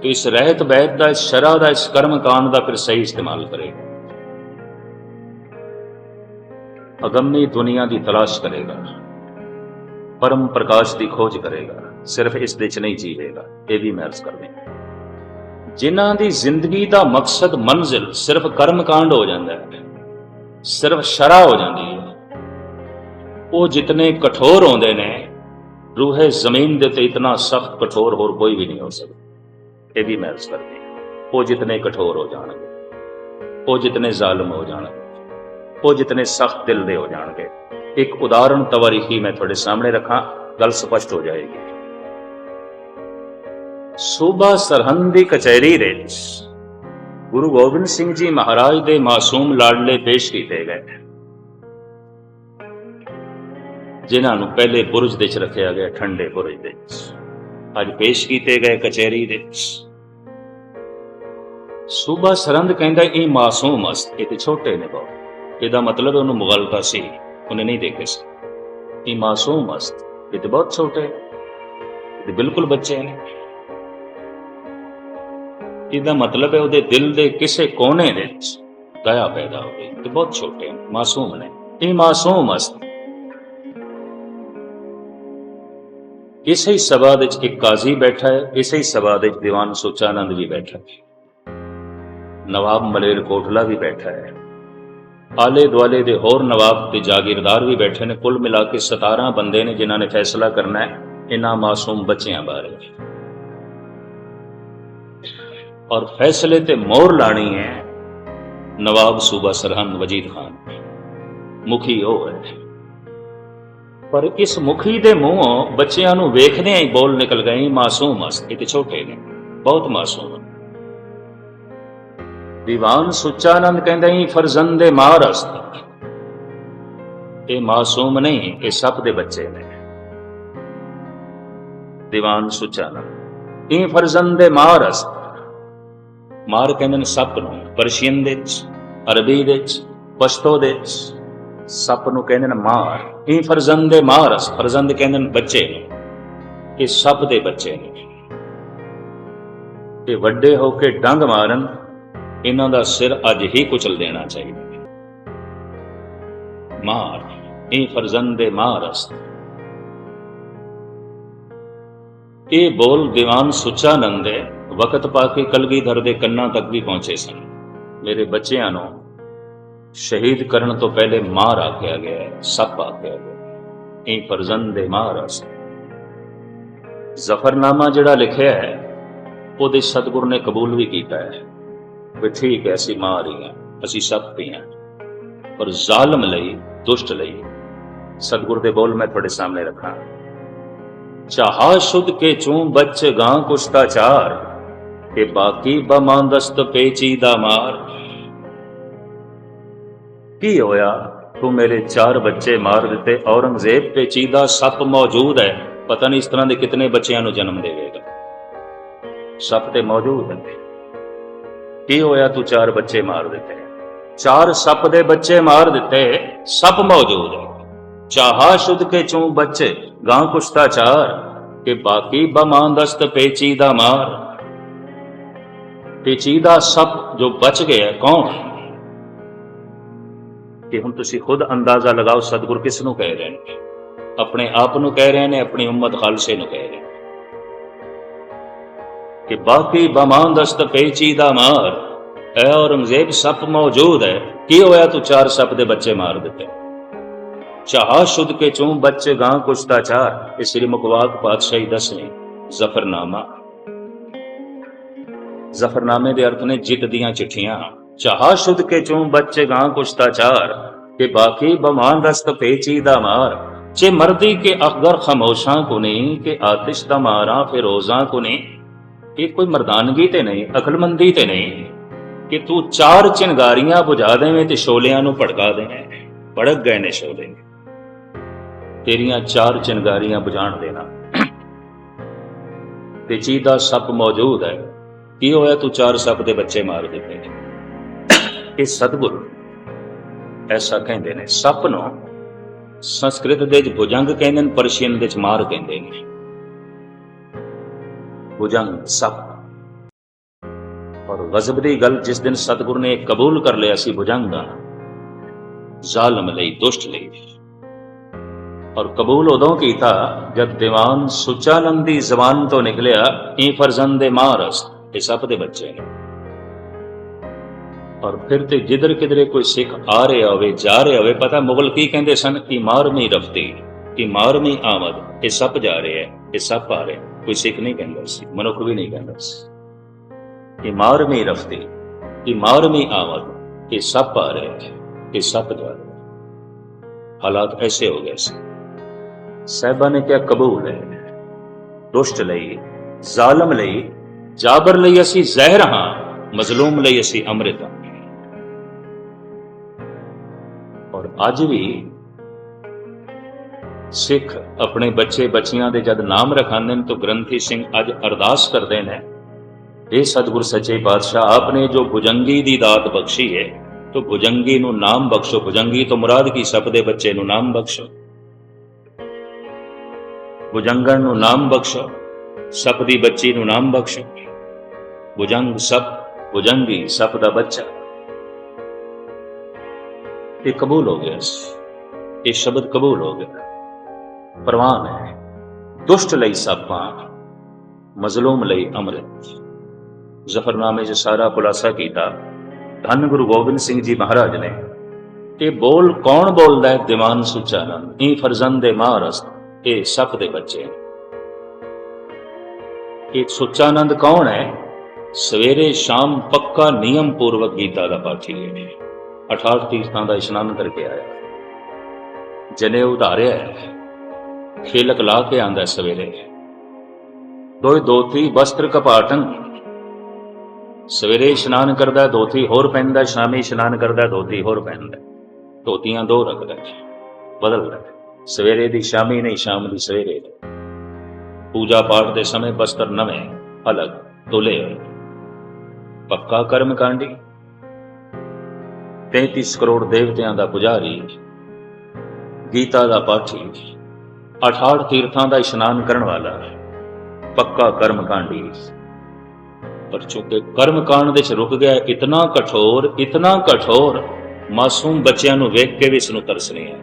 ਤੇ ਇਸ ਰਹਿਤ ਬਹਿਤ ਦਾ, ਇਸ ਸ਼ਰਾ ਦਾ, ਇਸ ਕਰਮ ਕਾਂਡ ਦਾ ਫਿਰ ਸਹੀ ਇਸਤੇਮਾਲ ਕਰੇਗਾ। ਅਗੰਮੀ ਦੁਨੀਆ ਦੀ ਤਲਾਸ਼ ਕਰੇਗਾ। ਪਰਮ ਪ੍ਰਕਾਸ਼ ਦੀ ਖੋਜ ਕਰੇਗਾ। ਸਿਰਫ ਇਸ ਦੇ ਚ ਨਹੀਂ ਜੀਵੇਗਾ। ਇਹ ਵੀ ਮੈਂ ਅਰਜ਼ ਕਰਨੀ ਜਿਨ੍ਹਾਂ ਦੀ ਜ਼ਿੰਦਗੀ ਦਾ ਮਕਸਦ ਮੰਜ਼ਿਲ ਸਿਰਫ ਕਰਮ ਕਾਂਡ ਹੋ ਜਾਂਦਾ ਹੈ, ਸਿਰਫ ਸ਼ਰਾ ਹੋ ਜਾਂਦੀ ਹੈ, ਉਹ ਜਿਤਨੇ ਕਠੋਰ ਹੁੰਦੇ ਨੇ ਰੂਹੇ ਜ਼ਮੀਨ ਦੇ ਤੇ ਇਤਨਾ ਸਖਤ ਕਠੋਰ ਹੋਰ ਕੋਈ ਵੀ ਨਹੀਂ ਹੋ ਸਕਦਾ। ਇਹ ਵੀ ਮਹਿਰਸ ਕਰਦੇ ਉਹ ਜਿਤਨੇ ਕਠੋਰ ਹੋ ਜਾਣਗੇ, ਉਹ ਜਿਤਨੇ ਜ਼ਾਲਮ ਹੋ ਜਾਣਗੇ, ਉਹ ਜਿਤਨੇ ਸਖਤ ਦਿਲ ਦੇ ਹੋ ਜਾਣਗੇ, ਇੱਕ ਉਦਾਹਰਣ ਤਵਾਰੀਖੀ ਮੈਂ ਤੁਹਾਡੇ ਸਾਹਮਣੇ ਰੱਖਾਂ, ਗੱਲ ਸਪਸ਼ਟ ਹੋ ਜਾਏਗੀ। ਸੂਬਾ ਸਰਹੰਦ ਦੀ ਕਚਹਿਰੀ ਵਿੱਚ ਗੁਰੂ ਗੋਬਿੰਦ ਸਿੰਘ ਜੀ ਮਹਾਰਾਜ ਦੇ ਮਾਸੂਮ ਲਾਡਲੇ ਪੇਸ਼ ਕੀਤੇ ਗਏ। ਜਿਨ੍ਹਾਂ ਨੂੰ ਪਹਿਲੇ ਬੁਰਜ ਦੇ ਵਿੱਚ ਰੱਖਿਆ ਗਿਆ, ਠੰਡੇ ਬੁਰਜ ਦੇ ਅੱਜ ਪੇਸ਼ ਕੀਤੇ ਗਏ ਕਚਹਿਰੀ ਦੇ ਸੂਬਾ ਸਰਹੰਦ ਕਹਿੰਦਾ, ਇਹ ਮਾਸੂਮ ਅਸਤ, ਇਹ ਤੇ ਛੋਟੇ ਨੇ ਬਹੁਤ। ਇਹਦਾ ਮਤਲਬ ਉਹਨੂੰ ਮੁਗਲਤਾ ਸੀ, ਉਹਨੇ ਨਹੀਂ ਦੇਖੇ ਸੀ। ਇਹ ਮਾਸੂਮ ਅਸਤ, ਇਹ ਤੇ ਬਹੁਤ ਛੋਟੇ ਤੇ ਬਿਲਕੁਲ ਬੱਚੇ ਨੇ। ਇਹਦਾ ਮਤਲਬ ਹੈ ਉਹਦੇ ਦਿਲ ਦੇ ਕਿਸੇ ਕੋਨੇ ਵਿੱਚ ਦਇਆ ਪੈਦਾ ਹੋ ਗਈ ਤੇ ਬਹੁਤ ਛੋਟੇ ਮਾਸੂਮ ਨੇ। ਇਹ ਮਾਸੂਮ ਅਸਤ ਇਸੇ ਹੀ ਸਭਾ ਵਿੱਚ ਇੱਕ ਕਾਜ਼ੀ ਬੈਠਾ ਹੈ, ਇਸੇ ਹੀ ਸਭਾ ਵਿੱਚ ਦੀਵਾਨ ਸੁਚਾਨੰਦ ਵੀ ਬੈਠਾ ਹੈ। ਨਵਾਬ ਮਲੇਰ ਕੋਟਲਾ ਵੀ ਬੈਠਾ ਹੈ। ਆਲੇ ਦੁਆਲੇ ਦੇ ਹੋਰ ਨਵਾਬ ਤੇ ਜਾਗੀਰਦਾਰ ਵੀ ਬੈਠੇ ਨੇ, ਕੁੱਲ ਮਿਲਾ ਕੇ 17 ਬੰਦੇ ਨੇ ਜਿਨ੍ਹਾਂ ਨੇ ਫੈਸਲਾ ਕਰਨਾ ਹੈ ਇਹਨਾਂ ਮਾਸੂਮ ਬੱਚਿਆਂ ਬਾਰੇ। ਔਰ ਫੈਸਲੇ ਤੇ ਮੋਹਰ ਲਾਣੀ ਹੈ ਨਵਾਬ ਸੂਬਾ ਸਰਹੰਦ ਵਜੀਦ ਖਾਨ ਮੁਖੀ ਉਹ ਹੈ। ਪਰ ਇਸ ਮੁਖੀ ਦੇ ਮੂੰਹੋਂ ਬੱਚਿਆਂ ਨੂੰ ਵੇਖਦਿਆਂ ਹੀ ਬੋਲ ਨਿਕਲ ਗਏ ਮਾਸੂਮ ਅਸ ਇਹ ਤੇ ਛੋਟੇ ਨੇ ਬਹੁਤ ਮਾਸੂਮ ਹਨ ਦੀਵਾਨ ਸੁੱਚਾਨੰਦ ਕਹਿੰਦੇ ਹੀ ਫਰਜ਼ੰਦੇ ਮਾਰਸ ਇਹ ਮਾਸੂਮ ਨਹੀਂ, ਇਹ ਸਭ ਦੇ ਬੱਚੇ ਨੇ। ਦੀਵਾਨ ਸੁੱਚਾਨੰਦ ਇਹ ਫਰਜ਼ੰਦੇ ਅਸਤ ਮਾਰ ਕਹਿੰਦੇ ਨੇ ਸੱਪ ਨੂੰ, ਪਰਸ਼ੀਅਨ ਦੇ ਵਿੱਚ, ਅਰਬੀ ਦੇ ਵਿੱਚ, ਪਸ਼ਤੋ ਦੇ ਵਿੱਚ। ਸੱਪ ਨੂੰ ਕਹਿੰਦੇ ਨੇ ਮਾਰ। ਇਹ ਫਰਜ਼ੰਦੇ ਮਾਰਸ ਫਰਜ਼ੰਦ ਕਹਿੰਦੇ ਨੇ ਬੱਚੇ ਨੂੰ। ਇਹ ਸੱਪ ਦੇ ਬੱਚੇ ਨੇ। ਤੇ ਵੱਡੇ ਹੋ ਕੇ ਡੰਗ ਮਾਰਨ, ਇਹਨਾਂ ਦਾ ਸਿਰ ਅੱਜ ਹੀ ਕੁਚਲ ਦੇਣਾ ਚਾਹੀਦਾ ਮਾਰ, ਇਹ ਫਰਜ਼ੰਦੇ ਮਾਰਸ ਇਹ ਬੋਲ ਦੀਵਾਨ ਸੁਚਾਨੰਦ ਦੇ ਵਕਤ ਪਾ ਕੇ ਕਲਗੀਧਰ ਦੇ ਕੰਨਾਂ ਤੱਕ ਵੀ ਪਹੁੰਚੇ ਸਨ। ਮੇਰੇ ਬੱਚਿਆਂ ਨੂੰ ਸ਼ਹੀਦ ਕਰਨ ਤੋਂ ਪਹਿਲੇ ਮਾਰ ਆਖਿਆ ਗਿਆ ਹੈ, ਸੱਪ ਆਖਿਆ ਗਿਆ ਹੈ। ਦੇ ਮਾਰ ਮਾਰਸ ਜ਼ਫਰਨਾਮਾ ਜਿਹੜਾ ਲਿਖਿਆ ਹੈ ਉਹਦੇ ਸਤਿਗੁਰ ਨੇ ਕਬੂਲ ਵੀ ਕੀਤਾ ਹੈ ਵੀ ਠੀਕ ਹੈ ਅਸੀਂ ਮਾਰ ਹੀ ਹਾਂ ਅਸੀਂ ਸੱਪ ਪੀ ਹਾਂ। ਪਰ ਜ਼ਾਲਮ ਲਈ ਦੁਸ਼ਟ ਲਈ ਸਤਿਗੁਰ ਦੇ ਬੋਲ ਮੈਂ ਤੁਹਾਡੇ ਸਾਹਮਣੇ ਰੱਖਾਂ। ਚਾਹਾ ਸ਼ੁੱਧ ਕੇ ਚੂੰ ਬੱਚ ਗਾਂ ਕੁਸ਼ਤਾ ਚਾਰ ਤੇ ਬਾਕੀ ਬਮਾਂਦਸਤ ਪੇਚੀਦਾ ਮਾਰ। ਕੀ ਹੋਇਆ? ਤੂੰ ਮੇਰੇ ਚਾਰ ਬੱਚੇ ਮਾਰ ਦਿੱਤੇ। ਔਰੰਗਜ਼ੇਬ ਪੇਚੀਦਾ ਸੱਪ ਮੌਜੂਦ ਹੈ। ਪਤਾ ਨਹੀਂ ਇਸ ਤਰ੍ਹਾਂ ਦੇ ਕਿਤਨੇ ਬੱਚਿਆਂ ਨੂੰ ਜਨਮ ਦੇਵੇਗਾ। ਸੱਪ ਤੇ ਮੌਜੂਦ ਹੈ। ਕੀ ਹੋਇਆ? ਤੂੰ ਚਾਰ ਬੱਚੇ ਮਾਰ ਦਿੱਤੇ। ਚਾਰ ਸੱਪ ਦੇ ਬੱਚੇ ਮਾਰ ਦਿੱਤੇ। ਸੱਪ ਮੌਜੂਦ ਹੈ। ਚਾਹਾ ਸ਼ੁੱਧ ਕੇ ਚੂੰ ਬੱਚੇ। ਗਾਂ ਕੁਸ਼ਤਾ ਚਾਰ। ਕਿ ਬਾਕੀ ਬਮਾਂਦਸਤ ਪੇਚੀਦਾ ਮਾਰ। ਪੇਚੀਦਾ ਸੱਪ ਜੋ ਬਚ ਗਿਆ ਕੌਣ? ਕਿ ਹੁਣ ਤੁਸੀਂ ਖੁਦ ਅੰਦਾਜ਼ਾ ਲਗਾਓ ਸਤਿਗੁਰ ਕਿਸ ਨੂੰ ਕਹਿ ਰਹੇ ਨੇ? ਆਪਣੇ ਆਪ ਨੂੰ ਕਹਿ ਰਹੇ ਨੇ, ਆਪਣੀ ਉਮਤ ਖਾਲਸੇ ਨੂੰ ਕਹਿ ਰਹੇ ਨੇ। ਕਿ ਬਾਕੀ ਪੇਚੀ ਦਾ ਮਾਰ, ਐ ਔਰੰਗਜ਼ੇਬ ਸੱਪ ਮੌਜੂਦ ਹੈ ਕੀ ਹੋਇਆ ਤੂੰ ਚਾਰ ਸੱਪ ਦੇ ਬੱਚੇ ਮਾਰ ਦਿੱਤੇ? ਚਾਹ ਸ਼ੁੱਧ ਕੇ ਚੂੰ ਬੱਚੇ ਗਾਂ ਕੁਸ਼ਤਾ ਚਾਰ, ਇਹ ਸ੍ਰੀ ਮੁਕਵਾਕ ਪਾਤਸ਼ਾਹੀ ਦਸਵੇਂ ਜ਼ਫਰਨਾਮਾ। ਜ਼ਫਰਨਾਮੇ ਦੇ ਅਰਥ ਨੇ ਜਿੱਤ ਦੀਆਂ ਚਿੱਠੀਆਂ। ਚਾਹ ਸ਼ੁੱਧ ਕੇ ਚੋਂ ਬੱਚੇ ਗਾਂ ਕੁਸ਼ਤਾ ਚਾਰ, ਕਿ ਬਾਕੀ ਬਮਾਨ ਰਸਤ ਪੇਚੀਦਾ ਮਾਰ। ਜੇ ਮਰਦੀ ਕੇ ਅਖਦਰ ਖਾਮੋਸ਼ਾਂ ਕੋ ਨਹੀਂ ਕਿ ਆਤਿਸ਼ ਦਾ ਮਾਰਾ ਫਿਰੋਜ਼ਾਂ ਕੋ ਨਹੀਂ ਇਹ ਕੋਈ ਮਰਦਾਨਗੀ ਤੇ ਨਹੀਂ, ਅਕਲਮੰਦੀ ਤੇ ਨਹੀਂ। ਕਿ ਤੂੰ ਚਾਰ ਚਿੰਗਾਰੀਆਂ ਬੁਝਾ ਦੇਵੇਂ ਤੇ ਸ਼ੋਲਿਆਂ ਨੂੰ ਭੜਕਾ ਦੇਵੇਂ। ਭੜਕ ਗਏ ਨੇ ਸ਼ੋਲੇ। ਤੇਰੀਆਂ ਚਾਰ ਚਿੰਗਾਰੀਆਂ ਬੁਝਾਣ ਦੇਣਾ। ਤੇ ਚੀਦਾ ਸੱਪ ਮੌਜੂਦ ਹੈ। ਕੀ ਹੋਇਆ ਤੂੰ ਚਾਰ ਸੱਪ ਦੇ ਬੱਚੇ ਮਾਰ ਦਿੱਤੇ ਨੇ ਇਹ ਸਤਿਗੁਰ ਐਸਾ ਕਹਿੰਦੇ ਨੇ ਸੱਪ ਨੂੰ ਸੰਸਕ੍ਰਿਤ ਦੇ ਵਿੱਚ ਭੁਜੰਗ ਕਹਿੰਦੇ ਨੇ, ਪਰਸ਼ੀਅਨ ਦੇ ਵਿੱਚ ਮਾਰ ਕਹਿੰਦੇ ਨੇ। ਭੁਜੰਗ, ਸੱਪ। ਔਰ ਗਜ਼ਬ ਦੀ ਗੱਲ, ਜਿਸ ਦਿਨ ਸਤਿਗੁਰ ਨੇ ਕਬੂਲ ਕਰ ਲਿਆ ਸੀ ਭੁਜੰਗ ਦਾ, ਜ਼ਾਲਮ ਲਈ, ਦੁਸ਼ਟ ਲਈ। ਔਰ ਕਬੂਲ ਉਦੋਂ ਕੀਤਾ ਜਦ ਦੀਵਾਨ ਸੁਚਾਨੰਦ ਦੀ ਜ਼ਬਾਨ ਤੋਂ ਨਿਕਲਿਆ ਇਹ ਫਰਜ਼ੰਦੇ ਮਾਰਸ ਇਹ ਸਭ ਦੇ ਬੱਚੇ ਨੇ। ਔਰ ਫਿਰ ਤੇ ਜਿੱਧਰ ਕਿਧਰੇ ਕੋਈ ਸਿੱਖ ਆ ਰਿਹਾ ਹੋਵੇ, ਜਾ ਰਿਹਾ ਹੋਵੇ, ਪਤਾ ਮੁਗਲ ਕੀ ਕਹਿੰਦੇ ਸਨ? ਕਿ ਮਾਰਮੀ ਰਫਤੀ, ਕਿ ਮਾਰਮੀ ਆਮਦ, ਇਹ ਸਭ ਜਾ ਰਿਹਾ ਹੈ, ਇਹ ਸਭ ਆ ਰਿਹਾ ਕੋਈ ਸਿੱਖ ਨਹੀਂ ਕਹਿੰਦਾ ਸੀ, ਮਨੁੱਖ ਵੀ ਨਹੀਂ ਕਹਿੰਦਾ ਸੀ। ਕਿ ਮਾਰਮੀ ਰਫਤੀ, ਕਿ ਮਾਰਮੀ ਆਮਦ, ਇਹ ਸਭ ਆ ਰਿਹਾ ਹੈ, ਇਹ ਸਭ ਜਾ ਰਿਹਾ ਹਾਲਾਤ ਐਸੇ ਹੋ ਗਏ ਸੀ। ਸਾਹਿਬਾਂ ਨੇ ਕਿਹਾ, ਕਬੂਲ ਹੈ ਦੁਸ਼ਟ ਲਈ, ਜ਼ਾਲਮ ਲਈ, ਜਾਬਰ ਲਈ ਅਸੀਂ ਜ਼ਹਿਰ ਹਾਂ, ਮਜ਼ਲੂਮ ਲਈ ਅਸੀਂ ਅੰਮ੍ਰਿਤ ਹਾਂ। ਅੱਜ ਵੀ ਸਿੱਖ ਆਪਣੇ ਬੱਚੇ ਬੱਚੀਆਂ ਦੇ ਜਦ ਨਾਮ ਰਖਾਉਂਦੇ ਨੇ ਤਾਂ ਗ੍ਰੰਥੀ ਸਿੰਘ ਅੱਜ ਅਰਦਾਸ ਕਰਦੇ ਨੇ, ਇਹ ਸਤਿਗੁਰ ਸੱਚੇ ਪਾਤਸ਼ਾਹ, ਆਪਨੇ ਜੋ ਭੁਜੰਗੀ ਦੀ ਦਾਤ ਬਖਸ਼ੀ ਹੈ, ਤੋ ਭੁਜੰਗੀ ਨੂੰ ਨਾਮ ਬਖਸ਼ੋ, ਭੁਜੰਗੀ ਤੋਂ ਮੁਰਾਦ ਕੀ ਸਭ ਦੇ ਬੱਚੇ ਨੂੰ ਨਾਮ ਬਖਸ਼ੋ? ਭੁਜੰਗਣ ਨੂੰ ਨਾਮ ਬਖਸ਼ੋ ਸਭ ਦੀ ਬੱਚੀ ਨੂੰ ਨਾਮ ਬਖਸ਼ੋ? ਭੁਜੰਗ ਸਭ ਭੁਜੰਗੀ ਸਭ ਦਾ ਬੱਚਾ। ਇਹ ਕਬੂਲ ਹੋ ਗਿਆ ਇਹ ਸ਼ਬਦ ਕਬੂਲ ਹੋ ਗਿਆ। ਪ੍ਰਵਾਨ ਹੈ ਦੁਸ਼ਟ ਲਈ ਸਾਪਾਂ ਮਜ਼ਲੂਮ ਲਈ ਅੰਮ੍ਰਿਤ ਜ਼ਫਰਨਾਮੇ 'ਚ ਸਾਰਾ ਖੁਲਾਸਾ ਕੀਤਾ। ਧੰਨ ਗੁਰੂ ਗੋਬਿੰਦ ਸਿੰਘ ਜੀ ਮਹਾਰਾਜ ਨੇ। ਇਹ ਬੋਲ ਕੌਣ ਬੋਲਦਾ ਹੈ? ਦੀਵਾਨ ਸੁਚਾਨੰਦ ਇਹ ਫਰਜ਼ੰਦੇ ਮਾਰਸਤ ਇਹ ਸਭ ਦੇ ਬੱਚੇ ਨੇ। ਇਹ ਸੁਚਾਨੰਦ ਕੌਣ ਹੈ? ਸਵੇਰੇ ਸ਼ਾਮ ਪੱਕਾ ਨਿਯਮ ਪੂਰਵਕ ਗੀਤਾ ਦਾ ਪਾਠੀ ਹੈ 68 ਤੀਰਥਾਂ ਦਾ ਇਸ਼ਨਾਨ ਕਰਕੇ ਆਇਆ। ਜਨੇ ਉਧਾਰਿਆ ਹੈ। ਖੇਲਕ ਲਾ ਕੇ ਆਂਦਾ ਸਵੇਰੇ। ਦੋਈ ਦੋਤੀ ਵਸਤਰ ਕਪਾਟਨ। ਸਵੇਰੇ ਇਸ਼ਨਾਨ ਕਰਦਾ ਦੋਤੀ ਹੋਰ ਪਹਿਨਦਾ ਸ਼ਾਮੀ ਇਸ਼ਨਾਨ ਕਰਦਾ ਧੋਤੀ ਹੋਰ ਪਹਿਨਦਾ ਧੋਤੀਆਂ ਦੋ ਰੱਖਦਾ ਬਦਲਦਾ ਸਵੇਰੇ ਦੀ ਸ਼ਾਮੀ ਨਹੀਂ, ਸ਼ਾਮ ਦੀ ਸਵੇਰੇ ਪੂਜਾ ਪਾਠ ਦੇ ਸਮੇਂ ਬਸਤਰ ਨਵੇਂ, ਅਲੱਗ, ਧੁਲੇ ਪੱਕਾ ਕਰਮ ਕਾਂਡੀ। 33 ਕਰੋੜ ਦੇਵਤਿਆਂ ਦਾ ਪੁਜਾਰੀ, ਗੀਤਾ ਦਾ ਪਾਠੀ 68 ਤੀਰਥਾਂ ਦਾ ਇਸ਼ਨਾਨ ਕਰਨ ਵਾਲਾ, ਪੱਕਾ ਕਰਮ ਕਾਂਡੀ ਪਰ ਚੁੱਕੇ ਕਰਮ ਕਾਂਡ ਦੇ ਚ ਰੁਕ ਗਿਆ, ਇਤਨਾ ਕਠੋਰ ਇਤਨਾ ਕਠੋਰ, ਮਾਸੂਮ ਬੱਚਿਆਂ ਨੂੰ ਵੇਖ ਕੇ ਵੀ ਇਸ ਨੂੰ ਤਰਸ ਨਹੀਂ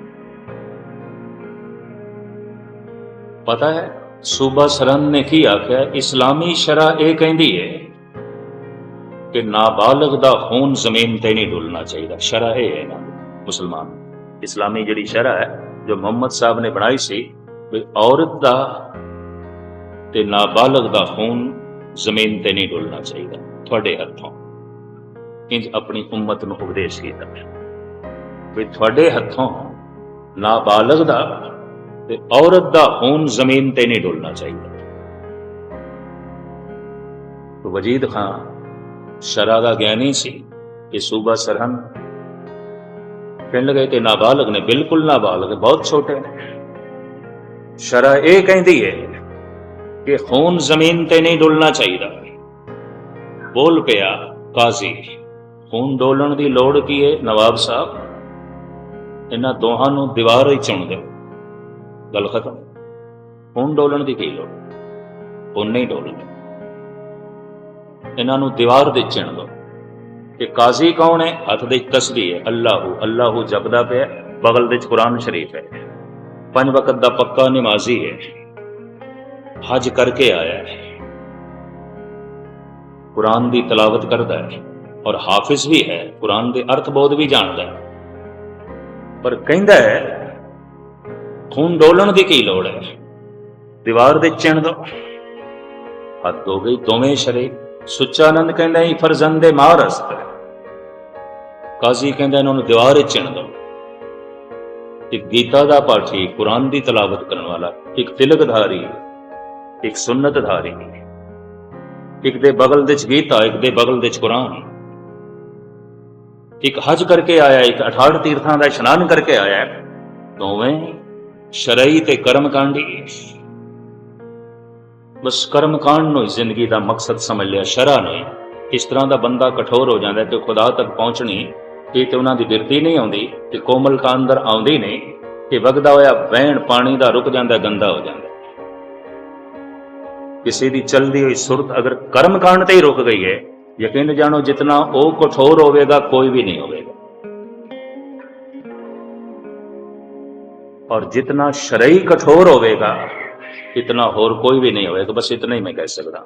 ਪਤਾ ਹੈ, ਸੂਬਾ ਸਰਨ ਨੇ ਕੀ ਆਖਿਆ? ਇਸਲਾਮੀ ਸ਼ਰਾ ਇਹ ਕਹਿੰਦੀ ਹੈ ਕਿ ਨਾਬਾਲਗ ਦਾ ਖੂਨ ਜ਼ਮੀਨ ਤੇ ਨਹੀਂ ਡੁੱਲਣਾ ਚਾਹੀਦਾ। ਸ਼ਰਾ ਇਹ ਹੈ ਨਾ ਮੁਸਲਮਾਨ। ਇਸਲਾਮੀ ਜਿਹੜੀ ਸ਼ਰਾ ਹੈ, ਜੋ ਮੁਹੰਮਦ ਸਾਹਿਬ ਨੇ ਬਣਾਈ ਸੀ, ਵੀ ਔਰਤ ਦਾ ਤੇ ਨਾਬਾਲਗ ਦਾ ਖੂਨ ਜ਼ਮੀਨ ਤੇ ਨਹੀਂ ਡੁੱਲਣਾ ਚਾਹੀਦਾ, ਤੁਹਾਡੇ ਹੱਥੋਂ। ਇੰਜ ਆਪਣੀ ਉਮਤ ਨੂੰ ਉਪਦੇਸ਼ ਕੀਤਾ ਵੀ ਤੁਹਾਡੇ ਹੱਥੋਂ ਨਾਬਾਲਗ ਦਾ ਤੇ ਔਰਤ ਦਾ ਖੂਨ ਜ਼ਮੀਨ ਤੇ ਨਹੀਂ ਡੁੱਲਣਾ ਚਾਹੀਦਾ। ਵਜੀਦ ਖਾਨ ਸ਼ਰਾ ਦਾ ਗਿਆਨੀ ਸੀ ਕਿ ਸੂਬਾ ਸਰਹੰਦ। ਪਿੰਡ ਗਏ ਤੇ ਨਾਬਾਲਗ ਨੇ, ਬਿਲਕੁਲ ਨਾਬਾਲਗ, ਬਹੁਤ ਛੋਟੇ ਸ਼ਰਾ ਇਹ ਕਹਿੰਦੀ ਹੈ ਕਿ ਖੂਨ ਜ਼ਮੀਨ ਤੇ ਨਹੀਂ ਡੁੱਲਣਾ ਚਾਹੀਦਾ। ਬੋਲ ਪਿਆ, ਕਾਜ਼ੀ, ਖੂਨ ਡੋਲਣ ਦੀ ਲੋੜ ਕੀ ਹੈ ਨਵਾਬ ਸਾਹਿਬ? ਇਹਨਾਂ ਦੋਹਾਂ ਨੂੰ ਦੀਵਾਰ ਹੀ ਚੁਣ ਦਿਓ। ਗੱਲ ਖਤਮ। ਖੂਨ ਡੋਲਣ ਦੀ ਕੀ ਲੋੜ? ਖੂਨ ਨਹੀਂ ਡੋਲਣਾ। ਇਹਨਾਂ ਨੂੰ ਦੀਵਾਰ ਦੇ ਚਿਣ ਦਿਓ ਕਿ ਕਾਜ਼ੀ ਕੌਣ ਹੈ? ਹੱਥ ਦੇ ਵਿੱਚ ਤਸਬੀਹ ਹੈ। ਅੱਲਾਹੂ ਅੱਲਾਹੂ ਜਪਦਾ ਪਿਆ ਬਗਲ ਦੇ ਵਿੱਚ ਕੁਰਾਨ ਸ਼ਰੀਫ ਹੈ। ਪੰਜ ਵਕਤ ਦਾ ਪੱਕਾ ਨਮਾਜ਼ੀ ਹੈ। ਹਜ ਕਰਕੇ ਆਇਆ ਹੈ। ਕੁਰਾਨ ਦੀ ਤਲਾਵਤ ਕਰਦਾ ਹੈ। ਔਰ ਹਾਫਿਜ਼ ਵੀ ਹੈ। ਕੁਰਾਨ ਦੇ ਅਰਥ ਬੋਧ ਵੀ ਜਾਣਦਾ ਹੈ। ਪਰ ਕਹਿੰਦਾ ਹੈ, ਖੂਨ ਡੋਲਣ ਦੀ ਕੀ ਲੋੜ ਹੈ? ਦੀਵਾਰ ਦੇ ਚਿਣ ਦੋ। ਹੱਦ ਹੋ ਗਈ, ਦੋਵੇਂ ਸ਼ਰੇ ਸੁੱਚਾਨੰਦ ਕਹਿੰਦਾ ਇਹ ਫਰਜ਼ੰਦੇ ਮਾਰਸਤ ਕਾਜ਼ੀ ਕਹਿੰਦਾ ਇਹਨਾਂ ਨੂੰ ਦੀਵਾਰ 'ਚ ਚਿਣ ਦੋ। ਇੱਕ ਗੀਤਾ ਦਾ ਪਾਠੀ ਕੁਰਾਨ ਦੀ ਤਲਾਵਤ ਕਰਨ ਵਾਲਾ। ਇੱਕ ਤਿਲਕਧਾਰੀ, ਇੱਕ ਸੁਨਨਤਧਾਰੀ ਇੱਕ ਦੇ ਬਗਲ ਦੇ ਗੀਤਾ, ਇੱਕ ਦੇ ਬਗਲ ਦੇ ਕੁਰਾਨ। ਇੱਕ ਹਜ ਕਰਕੇ ਆਇਆ, ਇੱਕ 68 ਤੀਰਥਾਂ ਦਾ ਇਸ਼ਨਾਨ ਕਰਕੇ ਆਇਆ। ਦੋਵੇਂ ਸ਼ਰਈ ਤੇ ਕਰਮ ਕਾਂਡੀ। ਬਸ ਕਰਮ ਕਾਂਡ ਨੂੰ ਜ਼ਿੰਦਗੀ ਦਾ ਮਕਸਦ ਸਮਝ ਲਿਆ, ਸ਼ਰਾ ਨੇ ਇਸ ਤਰ੍ਹਾਂ ਦਾ ਬੰਦਾ ਕਠੋਰ ਹੋ ਜਾਂਦਾ ਤੇ ਖੁਦਾ ਤੱਕ ਪਹੁੰਚਣੀ ਇਹ ਤੇ ਉਹਨਾਂ ਦੀ ਬਿਰਤੀ ਨਹੀਂ ਆਉਂਦੀ ਤੇ ਕੋਮਲ ਕਾਂਦਰ ਆਉਂਦੀ ਨਹੀਂ। ਤੇ ਵਗਦਾ ਹੋਇਆ ਵਹਿਣ ਪਾਣੀ ਦਾ ਰੁਕ ਜਾਂਦਾ ਗੰਦਾ ਹੋ ਜਾਂਦਾ ਕਿਸੇ ਦੀ ਚਲਦੀ ਹੋਈ ਸੁਰਤ ਅਗਰ ਕਰਮ ਕਾਂਡ ਤੇ ਹੀ ਰੁਕ ਗਈ ਹੈ, ਯਕੀਨ ਜਾਣੋ ਜਿੰਨਾ ਉਹ ਕਠੋਰ ਹੋਵੇਗਾ, ਕੋਈ ਵੀ ਨਹੀਂ ਹੋਵੇਗਾ। ਔਰ ਜਿੰਨਾ ਸ਼ਰਈ ਕਠੋਰ ਹੋਵੇਗਾ इतना होर कोई भी नहीं होएगा बस इतना ही मैं कह सकता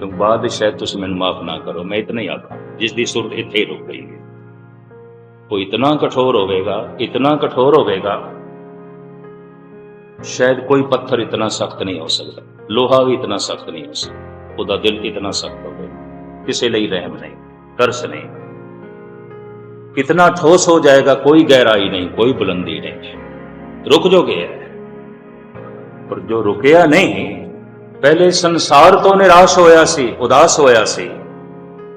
तो बाद शायद तुम मैंने माफ ना करो मैं इतना ही आखा जिस दी सुरत इतने ही रुक गई है वो इतना कठोर होवेगा इतना कठोर होवेगा शायद कोई पत्थर इतना सख्त नहीं हो सकता लोहा भी इतना सख्त नहीं हो सकता ਉਹਦਾ ਦਿਲ ਇਤਨਾ ਸਖਤ ਹੋਵੇ ਕਿਸੇ ਲਈ ਰਹਿਮ ਨਹੀਂ ਤਰਸ ਨਹੀਂ कितना ठोस हो जाएगा कोई गहराई नहीं कोई बुलंदी नहीं रुक जो गया है ਪਰ ਜੋ ਰੁਕਿਆ ਨਹੀਂ, ਪਹਿਲੇ ਸੰਸਾਰ ਤੋਂ ਨਿਰਾਸ਼ ਹੋਇਆ ਸੀ, ਉਦਾਸ ਹੋਇਆ ਸੀ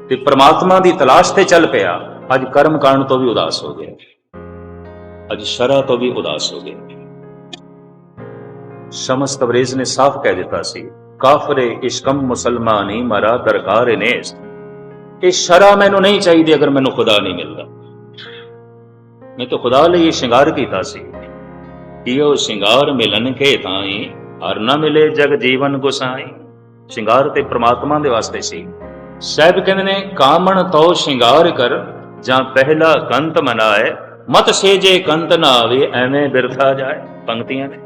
ਤੇ ਪ੍ਰਮਾਤਮਾ ਦੀ ਤਲਾਸ਼ ਤੇ ਚੱਲ ਪਿਆ। ਅੱਜ ਕਰਮ ਕਾਂਡ ਤੋਂ ਵੀ ਉਦਾਸ ਹੋ ਗਿਆ। ਅੱਜ ਸ਼ਰਾ ਤੋਂ ਵੀ ਉਦਾਸ ਹੋ ਗਿਆ। ਸ਼ਮਸ ਤਬਰੇਜ਼ ਨੇ ਸਾਫ਼ ਕਹਿ ਦਿੱਤਾ ਸੀ, ਕਾਫਰੇ ਇਸ਼ਕਮ ਮੁਸਲਮਾਨੀ ਮਰਾ ਦਰਕਾਰ ਨੇਸ ਇਹ ਸ਼ਰਾ ਮੈਨੂੰ ਨਹੀਂ ਚਾਹੀਦੀ ਅਗਰ ਮੈਨੂੰ ਖੁਦਾ ਨਹੀਂ ਮਿਲਦਾ। ਮੈਂ ਤਾਂ ਖੁਦਾ ਲਈ ਸ਼ਿੰਗਾਰ ਕੀਤਾ ਸੀ। ਕਿ ਸ਼ਿੰਗਾਰ ਮਿਲਨ ਕੇ ਤਾਈ, ਹਰ ਨਾ ਮਿਲੇ ਜਗ ਜੀਵਨ ਗੁਸਾਈ। ਸ਼ਿੰਗਾਰ ਤੇ ਪ੍ਰਮਾਤਮਾ ਦੇ ਵਾਸਤੇ ਸੀ। ਸਾਹਿਬ ਕਹਿੰਦੇ ਨੇ, ਕਾਮਣ ਤੋ ਸ਼ਿੰਗਾਰ ਕਰ, ਜਾਂ ਪਹਿਲਾ ਕੰਤ ਮਨਾਏ, ਮਤ ਸੇਜੇ ਕੰਤ ਨਾ ਆਵੇ, ਐਵੇਂ ਬਿਰਥਾ ਜਾਏ। ਪੰਕਤੀਆਂ ਨੇ।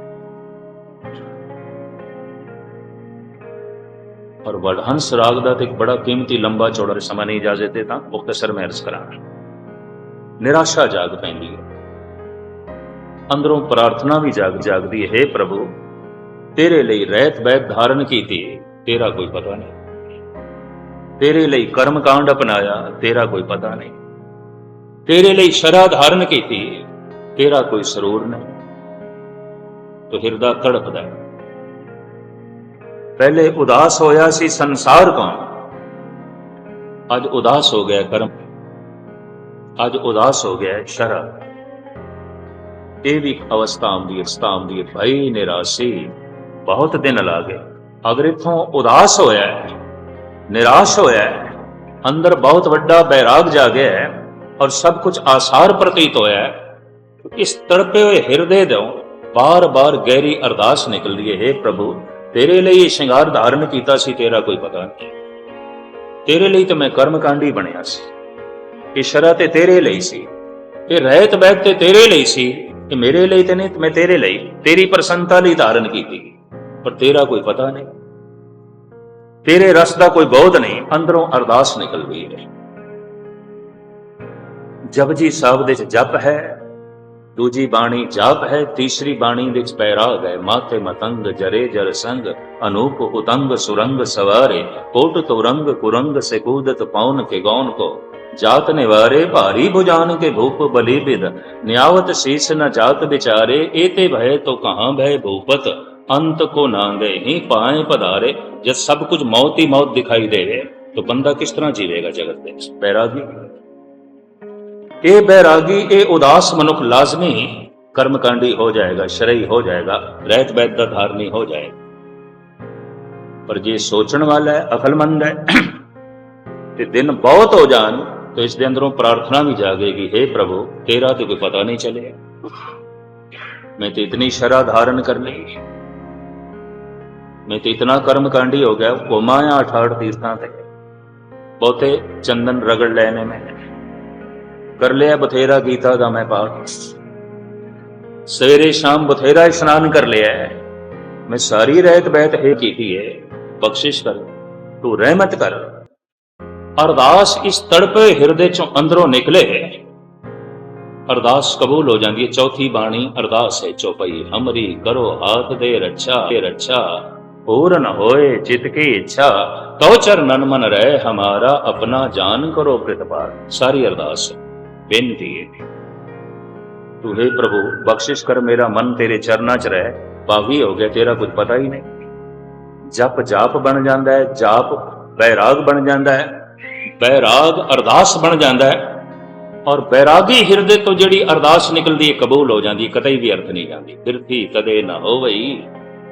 ਔਰ ਵਡਹੰਸ ਰਾਗ ਦਾ ਤੇ ਇੱਕ ਬੜਾ ਕੀਮਤੀ ਲੰਬਾ ਚੌੜਾ ਸਮਾਂ ਨਹੀਂ ਇਜਾਜ਼ਤ ਦੇ ਤਾਂ ਮੁਖਤਸਰ ਮੈਂ ਅਰਜ਼ ਕਰਾਂ ਨਿਰਾਸ਼ਾ ਜਾਗ ਪੈਂਦੀ ਹੈ। ਅੰਦਰੋਂ ਪ੍ਰਾਰਥਨਾ ਵੀ ਜਾਗ ਜਾਗਦੀ, ਹੈ "ਹੇ ਪ੍ਰਭੂ, ਤੇਰੇ ਲਈ ਰਹਿਤ ਬੈਤ ਧਾਰਨ ਕੀਤੀ, ਤੇਰਾ ਕੋਈ ਪਤਾ ਨਹੀਂ। ਤੇਰੇ ਲਈ ਕਰਮ ਕਾਂਡ ਅਪਣਾਇਆ, ਤੇਰਾ ਕੋਈ ਪਤਾ ਨਹੀਂ। ਤੇਰੇ ਲਈ ਸ਼ਰਾ ਧਾਰਨ ਕੀਤੀ, ਤੇਰਾ ਕੋਈ ਸਰੂਰ ਨਹੀਂ। ਤੋ ਹਿਰਦਾ ਤੜਪਦਾ ਪਹਿਲੇ ਉਦਾਸ ਹੋਇਆ ਸੀ ਸੰਸਾਰ ਕੌਣ ਅੱਜ ਉਦਾਸ ਹੋ ਗਿਆ ਕਰਮ। ਅੱਜ ਉਦਾਸ ਹੋ ਗਿਆ ਸ਼ਰਾ। ਇਹ ਵੀ ਅਵਸਥਾ ਆਉਂਦੀ ਹੈ, ਅਵਸਥਾ ਆਉਂਦੀ ਹੈ, ਭਾਈ ਨਿਰਾਸ਼ੀ ਬਹੁਤ ਦਿਨ ਲਾ ਗਏ। ਅਗਰ ਇਥੋਂ ਉਦਾਸ ਹੋਇਆ ਹੈ, ਨਿਰਾਸ਼ ਹੋਇਆ ਹੈ, ਅੰਦਰ ਬਹੁਤ ਵੱਡਾ ਬੈਰਾਗ ਜਾਗਿਆ ਹੈ ਔਰ ਸਭ ਕੁਝ ਆਸਾਰ ਪ੍ਰਤੀਤ ਹੋਇਆ ਹੈ ਇਸ ਤੜਪੇ ਹੋਏ ਹਿਰਦੇ ਤੋਂ ਬਾਰ-ਬਾਰ ਗਹਿਰੀ ਅਰਦਾਸ ਨਿਕਲਦੀ ਹੈ हे ਪ੍ਰਭੂ, ਤੇਰੇ ਲਈ ਇਹ ਸ਼ਿੰਗਾਰ ਧਾਰਨ ਕੀਤਾ ਸੀ, ਤੇਰਾ ਕੋਈ ਪਤਾ ਨਹੀਂ। ਤੇਰੇ ਲਈ ਤਾਂ ਮੈਂ ਕਰਮਕਾਂਡੀ ਬਣਿਆ ਸੀ। ਇਹ ਸ਼ਰਾ ਤੇ ਤੇਰੇ ਲਈ ਸੀ। ਇਹ ਰਹਿਤ ਬੈਤ ਤੇ ਤੇਰੇ ਲਈ ਸੀ। ਇਹ ਮੇਰੇ ਲਈ ਤੇ ਨਹੀਂ, ਮੈਂ ਤੇਰੇ ਲਈ, ਤੇਰੀ ਪ੍ਰਸੰਨਤਾ ਲਈ ਧਾਰਨ ਕੀਤੀ। ਪਰ ਤੇਰਾ ਕੋਈ ਪਤਾ ਨਹੀਂ। ਤੇਰੇ ਰਸ ਦਾ ਕੋਈ ਬੋਧ ਨਹੀਂ, ਅੰਦਰੋਂ ਅਰਦਾਸ ਨਿਕਲਦੀ ਹੈ। ਜਪਜੀ ਸਾਹਿਬ ਦੇ ਵਿੱਚ ਜਪ ਹੈ, ਦੂਜੀ ਬਾਣੀ ਜਾਪ ਹੈ, ਤੀਸਰੀ ਬਾਣੀ ਵਿੱਚ ਬੈਰਾਗ ਹੈ, ਮਾਥੇ ਮਤੰਗ, ਜਰੇ ਜਰ ਸੰਗ, ਅਨੂਪ ਉਤੰਗ, ਸੁਰੰਗ ਸਵਾਰੇ, ਕੋਟ ਤੁਰੰਗ, ਕੁਰੰਗ ਸੇ ਕੂਦਤ ਪੌਨ ਕੇ ਗੌਨ ਕੋ। ਜਾਤ ਨਿਵਾਰੇ ਭਾਰੀ ਭੁਜਾਨ ਕੇ ਭੂਪ ਬਲੀ ਬਿਦ, ਨਿਆਵਤ ਸੀਸ ਨ ਜਾਤ ਵਿਚਾਰੇ, ਏਤੇ ਭਏ ਤੋ ਕਹਾਂ ਭਏ ਭੂਪਤ, ਅੰਤ ਕੋ ਨਾਂਗੇ ਹੀ ਪਾਏ ਪਧਾਰੇ, ਜਦ ਸਭ ਕੁਝ ਮੌਤ ਹੀ ਮੌਤ ਦਿਖਾਈ ਦੇਵੇ तो ਬੰਦਾ ਕਿਸ ਤਰ੍ਹਾਂ ਜੀਵੇਗਾ ਜਗਤ ਵਿੱਚ? ਬੈਰਾਗੀ। ਇਹ ਬੈਰਾਗੀ ਇਹ ਉਦਾਸ ਮਨੁੱਖ ਲਾਜ਼ਮੀ ਕਰਮਕਾਂਡੀ ਹੋ ਜਾਏਗਾ, ਸ਼ਰਈ ਹੋ ਜਾਏਗਾ, ਰਹਿਤ ਬੈਤ ਦਾ ਧਾਰਨੀ ਹੋ ਜਾਏਗਾ। ਪਰ ਜੇ ਸੋਚਣ ਵਾਲਾ ਹੈ, ਅਕਲਮੰਦ ਹੈ, ਤੇ ਦਿਨ ਬਹੁਤ ਹੋ ਜਾਣ तो ਇਸ ਦੇ ਅੰਦਰੋਂ ਪ੍ਰਾਰਥਨਾ ਵੀ ਜਾਗੇਗੀ हे प्रभु तेरा तो कोई पता नहीं चले मैं तो इतनी शरा धारण कर ली मैं तो इतना कर्मकांडी हो गया घुमाया अठाठ तीर्थां ਤੇ ਬਹੁਤੇ ਚੰਦਨ ਰਗੜ ਲੈਣੇ ਮੈਂ ਕਰ ਲਿਆ ਬਥੇਰਾ ਗੀਤਾ ਦਾ ਮੈਂ ਪਾਠ ਸਵੇਰੇ ਸ਼ਾਮ ਬਥੇਰਾ ਇਸ਼ਨਾਨ ਕਰ ਲਿਆ ਹੈ ਮੈਂ ਸਾਰੀ ਰਹਿਤ ਬੈਤ ਹੈ ਕੀਤੀ ਹੈ ਬਖਸ਼ਿਸ਼ ਕਰ ਤੂੰ ਰਹਿਮਤ ਕਰ ਅਰਦਾਸ ਇਸ ਤੜਪੇ ਹਿਰਦੇ ਚੋਂ ਅੰਦਰੋਂ ਨਿਕਲੇ ਅਰਦਾਸ ਕਬੂਲ ਹੋ ਜਾਂਦੀ ਹੈ। ਚੌਥੀ ਬਾਣੀ, ਅਰਦਾਸ ਹੈ ਚੌਪਈ ਹਮਰੀ ਕਰੋ ਹਾਥ ਦੇ ਰੱਛਾ ਤੇ ਰੱਛਾ ਹੋਰ ਨ ਹੋਏ ਚਿਤ ਕੀ ਇੱਛਾ, ਤਉ ਚਰਨਨ ਮਨ ਰਹਿ ਹਮਾਰਾ, ਆਪਣਾ ਜਾਨ ਕਰੋ ਪ੍ਰਤਪਾਲ। ਸਾਰੀ ਅਰਦਾਸ ਬੇਨਤੀ ਹੈ। ਤੂੰ ਹੈ ਪ੍ਰਭੂ, ਬਖਸ਼ਿਸ਼ ਕਰ ਮੇਰਾ ਮਨ ਤੇਰੇ ਚਰਨਾਂ 'ਚ ਰਹਿ। ਪਾਵੀ ਹੋ ਗਿਆ ਤੇਰਾ ਕੁਝ ਪਤਾ ਹੀ ਨਹੀਂ। ਜਪ ਜਾਪ ਬਣ ਜਾਂਦਾ ਹੈ, ਜਾਪ ਬੈਰਾਗ ਬਣ ਜਾਂਦਾ ਹੈ। ਬੈਰਾਗ ਅਰਦਾਸ ਬਣ ਜਾਂਦਾ ਹੈ ਔਰ ਬੈਰਾਗੀ ਹਿਰਦੇ ਤੋਂ ਜਿਹੜੀ ਅਰਦਾਸ ਨਿਕਲਦੀ ਹੈ, ਕਬੂਲ ਹੋ ਜਾਂਦੀ ਹੈ, ਕਤਈ ਵੀ ਅਰਥ ਨਹੀਂ ਜਾਂਦੀ। ਬਿਰਥੀ ਕਦੇ ਨਾ ਹੋਵਈ,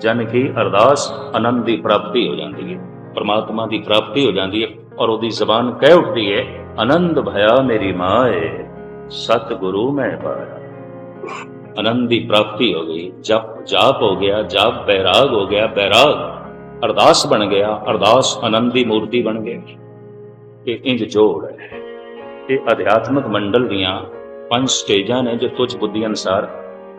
ਜਨ ਕੀ ਅਰਦਾਸ ਆਨੰਦ ਦੀ ਪ੍ਰਾਪਤੀ ਹੋ ਜਾਂਦੀ ਹੈ, ਪਰਮਾਤਮਾ ਦੀ ਪ੍ਰਾਪਤੀ ਹੋ ਜਾਂਦੀ ਹੈ ਔਰ ਉਹਦੀ ਜ਼ਬਾਨ ਕਹਿ ਉੱਠਦੀ ਹੈ, ਆਨੰਦ ਭਇਆ ਮੇਰੀ ਮਾਏ ਸਤ ਗੁਰੂ ਮੈਂ ਪਾਇਆ। ਆਨੰਦ ਦੀ ਪ੍ਰਾਪਤੀ ਹੋ ਗਈ, ਜਪ, ਜਾਪ ਹੋ ਗਿਆ, ਜਾਪ ਬੈਰਾਗ ਹੋ ਗਿਆ, ਬੈਰਾਗ ਅਰਦਾਸ ਬਣ ਗਿਆ, ਅਰਦਾਸ ਆਨੰਦ ਦੀ ਮੂਰਤੀ ਬਣ ਗਈ ਕਿ ਇੰਜ ਜੋੜ ਹੈ। ਇਹ ਅਧਿਆਤਮਕ ਮੰਡਲ ਦੀਆਂ ਪੰਜ ਸਟੇਜਾਂ ਨੇ ਜੋ ਕੁਝ ਬੁੱਧੀ ਅਨਸਾਰ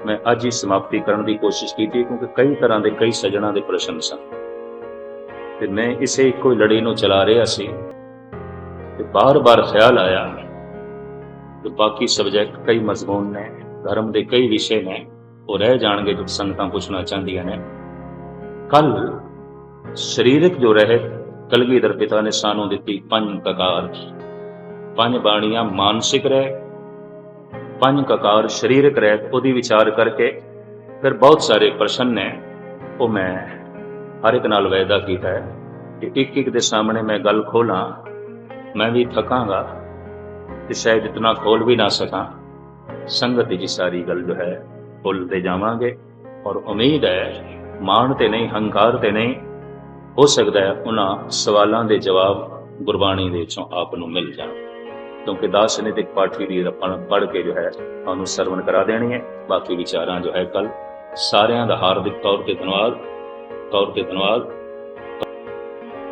ਮੈਂ ਅੱਜ ਹੀ ਸਮਾਪਤੀ ਕਰਨ ਦੀ ਕੋਸ਼ਿਸ਼ ਕੀਤੀ, ਕਿਉਂਕਿ ਕਈ ਤਰ੍ਹਾਂ ਦੇ, ਕਈ ਸਜਣਾ ਦੇ ਪ੍ਰਸ਼ਨ ਸਨ। ਤੇ ਮੈਂ ਇਸੇ ਇੱਕੋ ਹੀ ਲੜੀ ਨੂੰ ਚਲਾ ਰਿਹਾ ਸੀ ਤੇ ਬਾਰ-ਬਾਰ ਖਿਆਲ ਆਇਆ ਕਿ ਬਾਕੀ ਸਬਜੈਕਟ ਕਈ ਮਜ਼ਮੂਨ ਨੇ, ਧਰਮ ਦੇ ਕਈ ਵਿਸ਼ੇ ਨੇ, ਉਹ ਰਹਿ ਜਾਣਗੇ ਜੋ ਸੰਗਤਾਂ ਪੁੱਛਣਾ ਚਾਹੁੰਦੀਆਂ ਨੇ। ਕੱਲ ਸਰੀਰਕ ਜੋ ਰਹਿਤ ਕਲਗੀਧਰ ਪਿਤਾ ਨੇ ਸਾਨੂੰ ਦਿੱਤੀ ਪੰਜ ਕਕਾਰ। ਪੰਜ ਬਾਣੀਆਂ ਮਾਨਸਿਕ ਰਹਿ, ਪੰਜ ਕਕਾਰ ਸਰੀਰਕ ਰਹਿ, ਉਹਦੀ ਵਿਚਾਰ ਕਰਕੇ ਫਿਰ ਬਹੁਤ ਸਾਰੇ ਪ੍ਰਸ਼ਨ ਨੇ, ਉਹ ਮੈਂ ਹਰ ਇੱਕ ਨਾਲ ਵਾਅਦਾ ਕੀਤਾ ਹੈ ਕਿ ਇੱਕ ਇੱਕ ਦੇ ਸਾਹਮਣੇ ਮੈਂ ਗੱਲ ਖੋਲਾਂ, ਮੈਂ ਵੀ ਥਕਾਂਗਾ ਤੇ ਸ਼ਾਇਦ ਇਤਨਾ ਖੋਲ ਵੀ ਨਾ ਸਕਾਂ। ਸੰਗਤ ਦੀ ਸਾਰੀ ਗੱਲ ਜੋ ਹੈ ਖੋਲਦੇ ਜਾਵਾਂਗੇ ਔਰ ਉਮੀਦ ਹੈ, ਮਾਣ ਤੇ ਨਹੀਂ, ਹੰਕਾਰ ਤੇ ਨਹੀਂ ਹੋ ਸਕਦਾ ਹੈ ਉਹਨਾਂ ਸਵਾਲਾਂ ਦੇ ਜਵਾਬ ਗੁਰਬਾਣੀ ਦੇ ਵਿੱਚੋਂ ਆਪ ਨੂੰ ਮਿਲ ਜਾਣ। ਕਿਉਂਕਿ ਦਾਸ ਨੇ ਤੇ ਪਾਠੀ ਦੀ ਆਪਾਂ ਪੜ੍ਹ ਕੇ ਜੋ ਹੈ ਤੁਹਾਨੂੰ ਸਰਵਣ ਕਰਾ ਦੇਣੀ ਹੈ। ਬਾਕੀ ਵਿਚਾਰਾਂ ਜੋ ਹੈ ਕੱਲ ਸਾਰਿਆਂ ਦਾ ਹਾਰਦਿਕ ਤੌਰ ਤੇ ਧੰਨਵਾਦ, ਤੌਰ ਤੇ ਧੰਨਵਾਦ।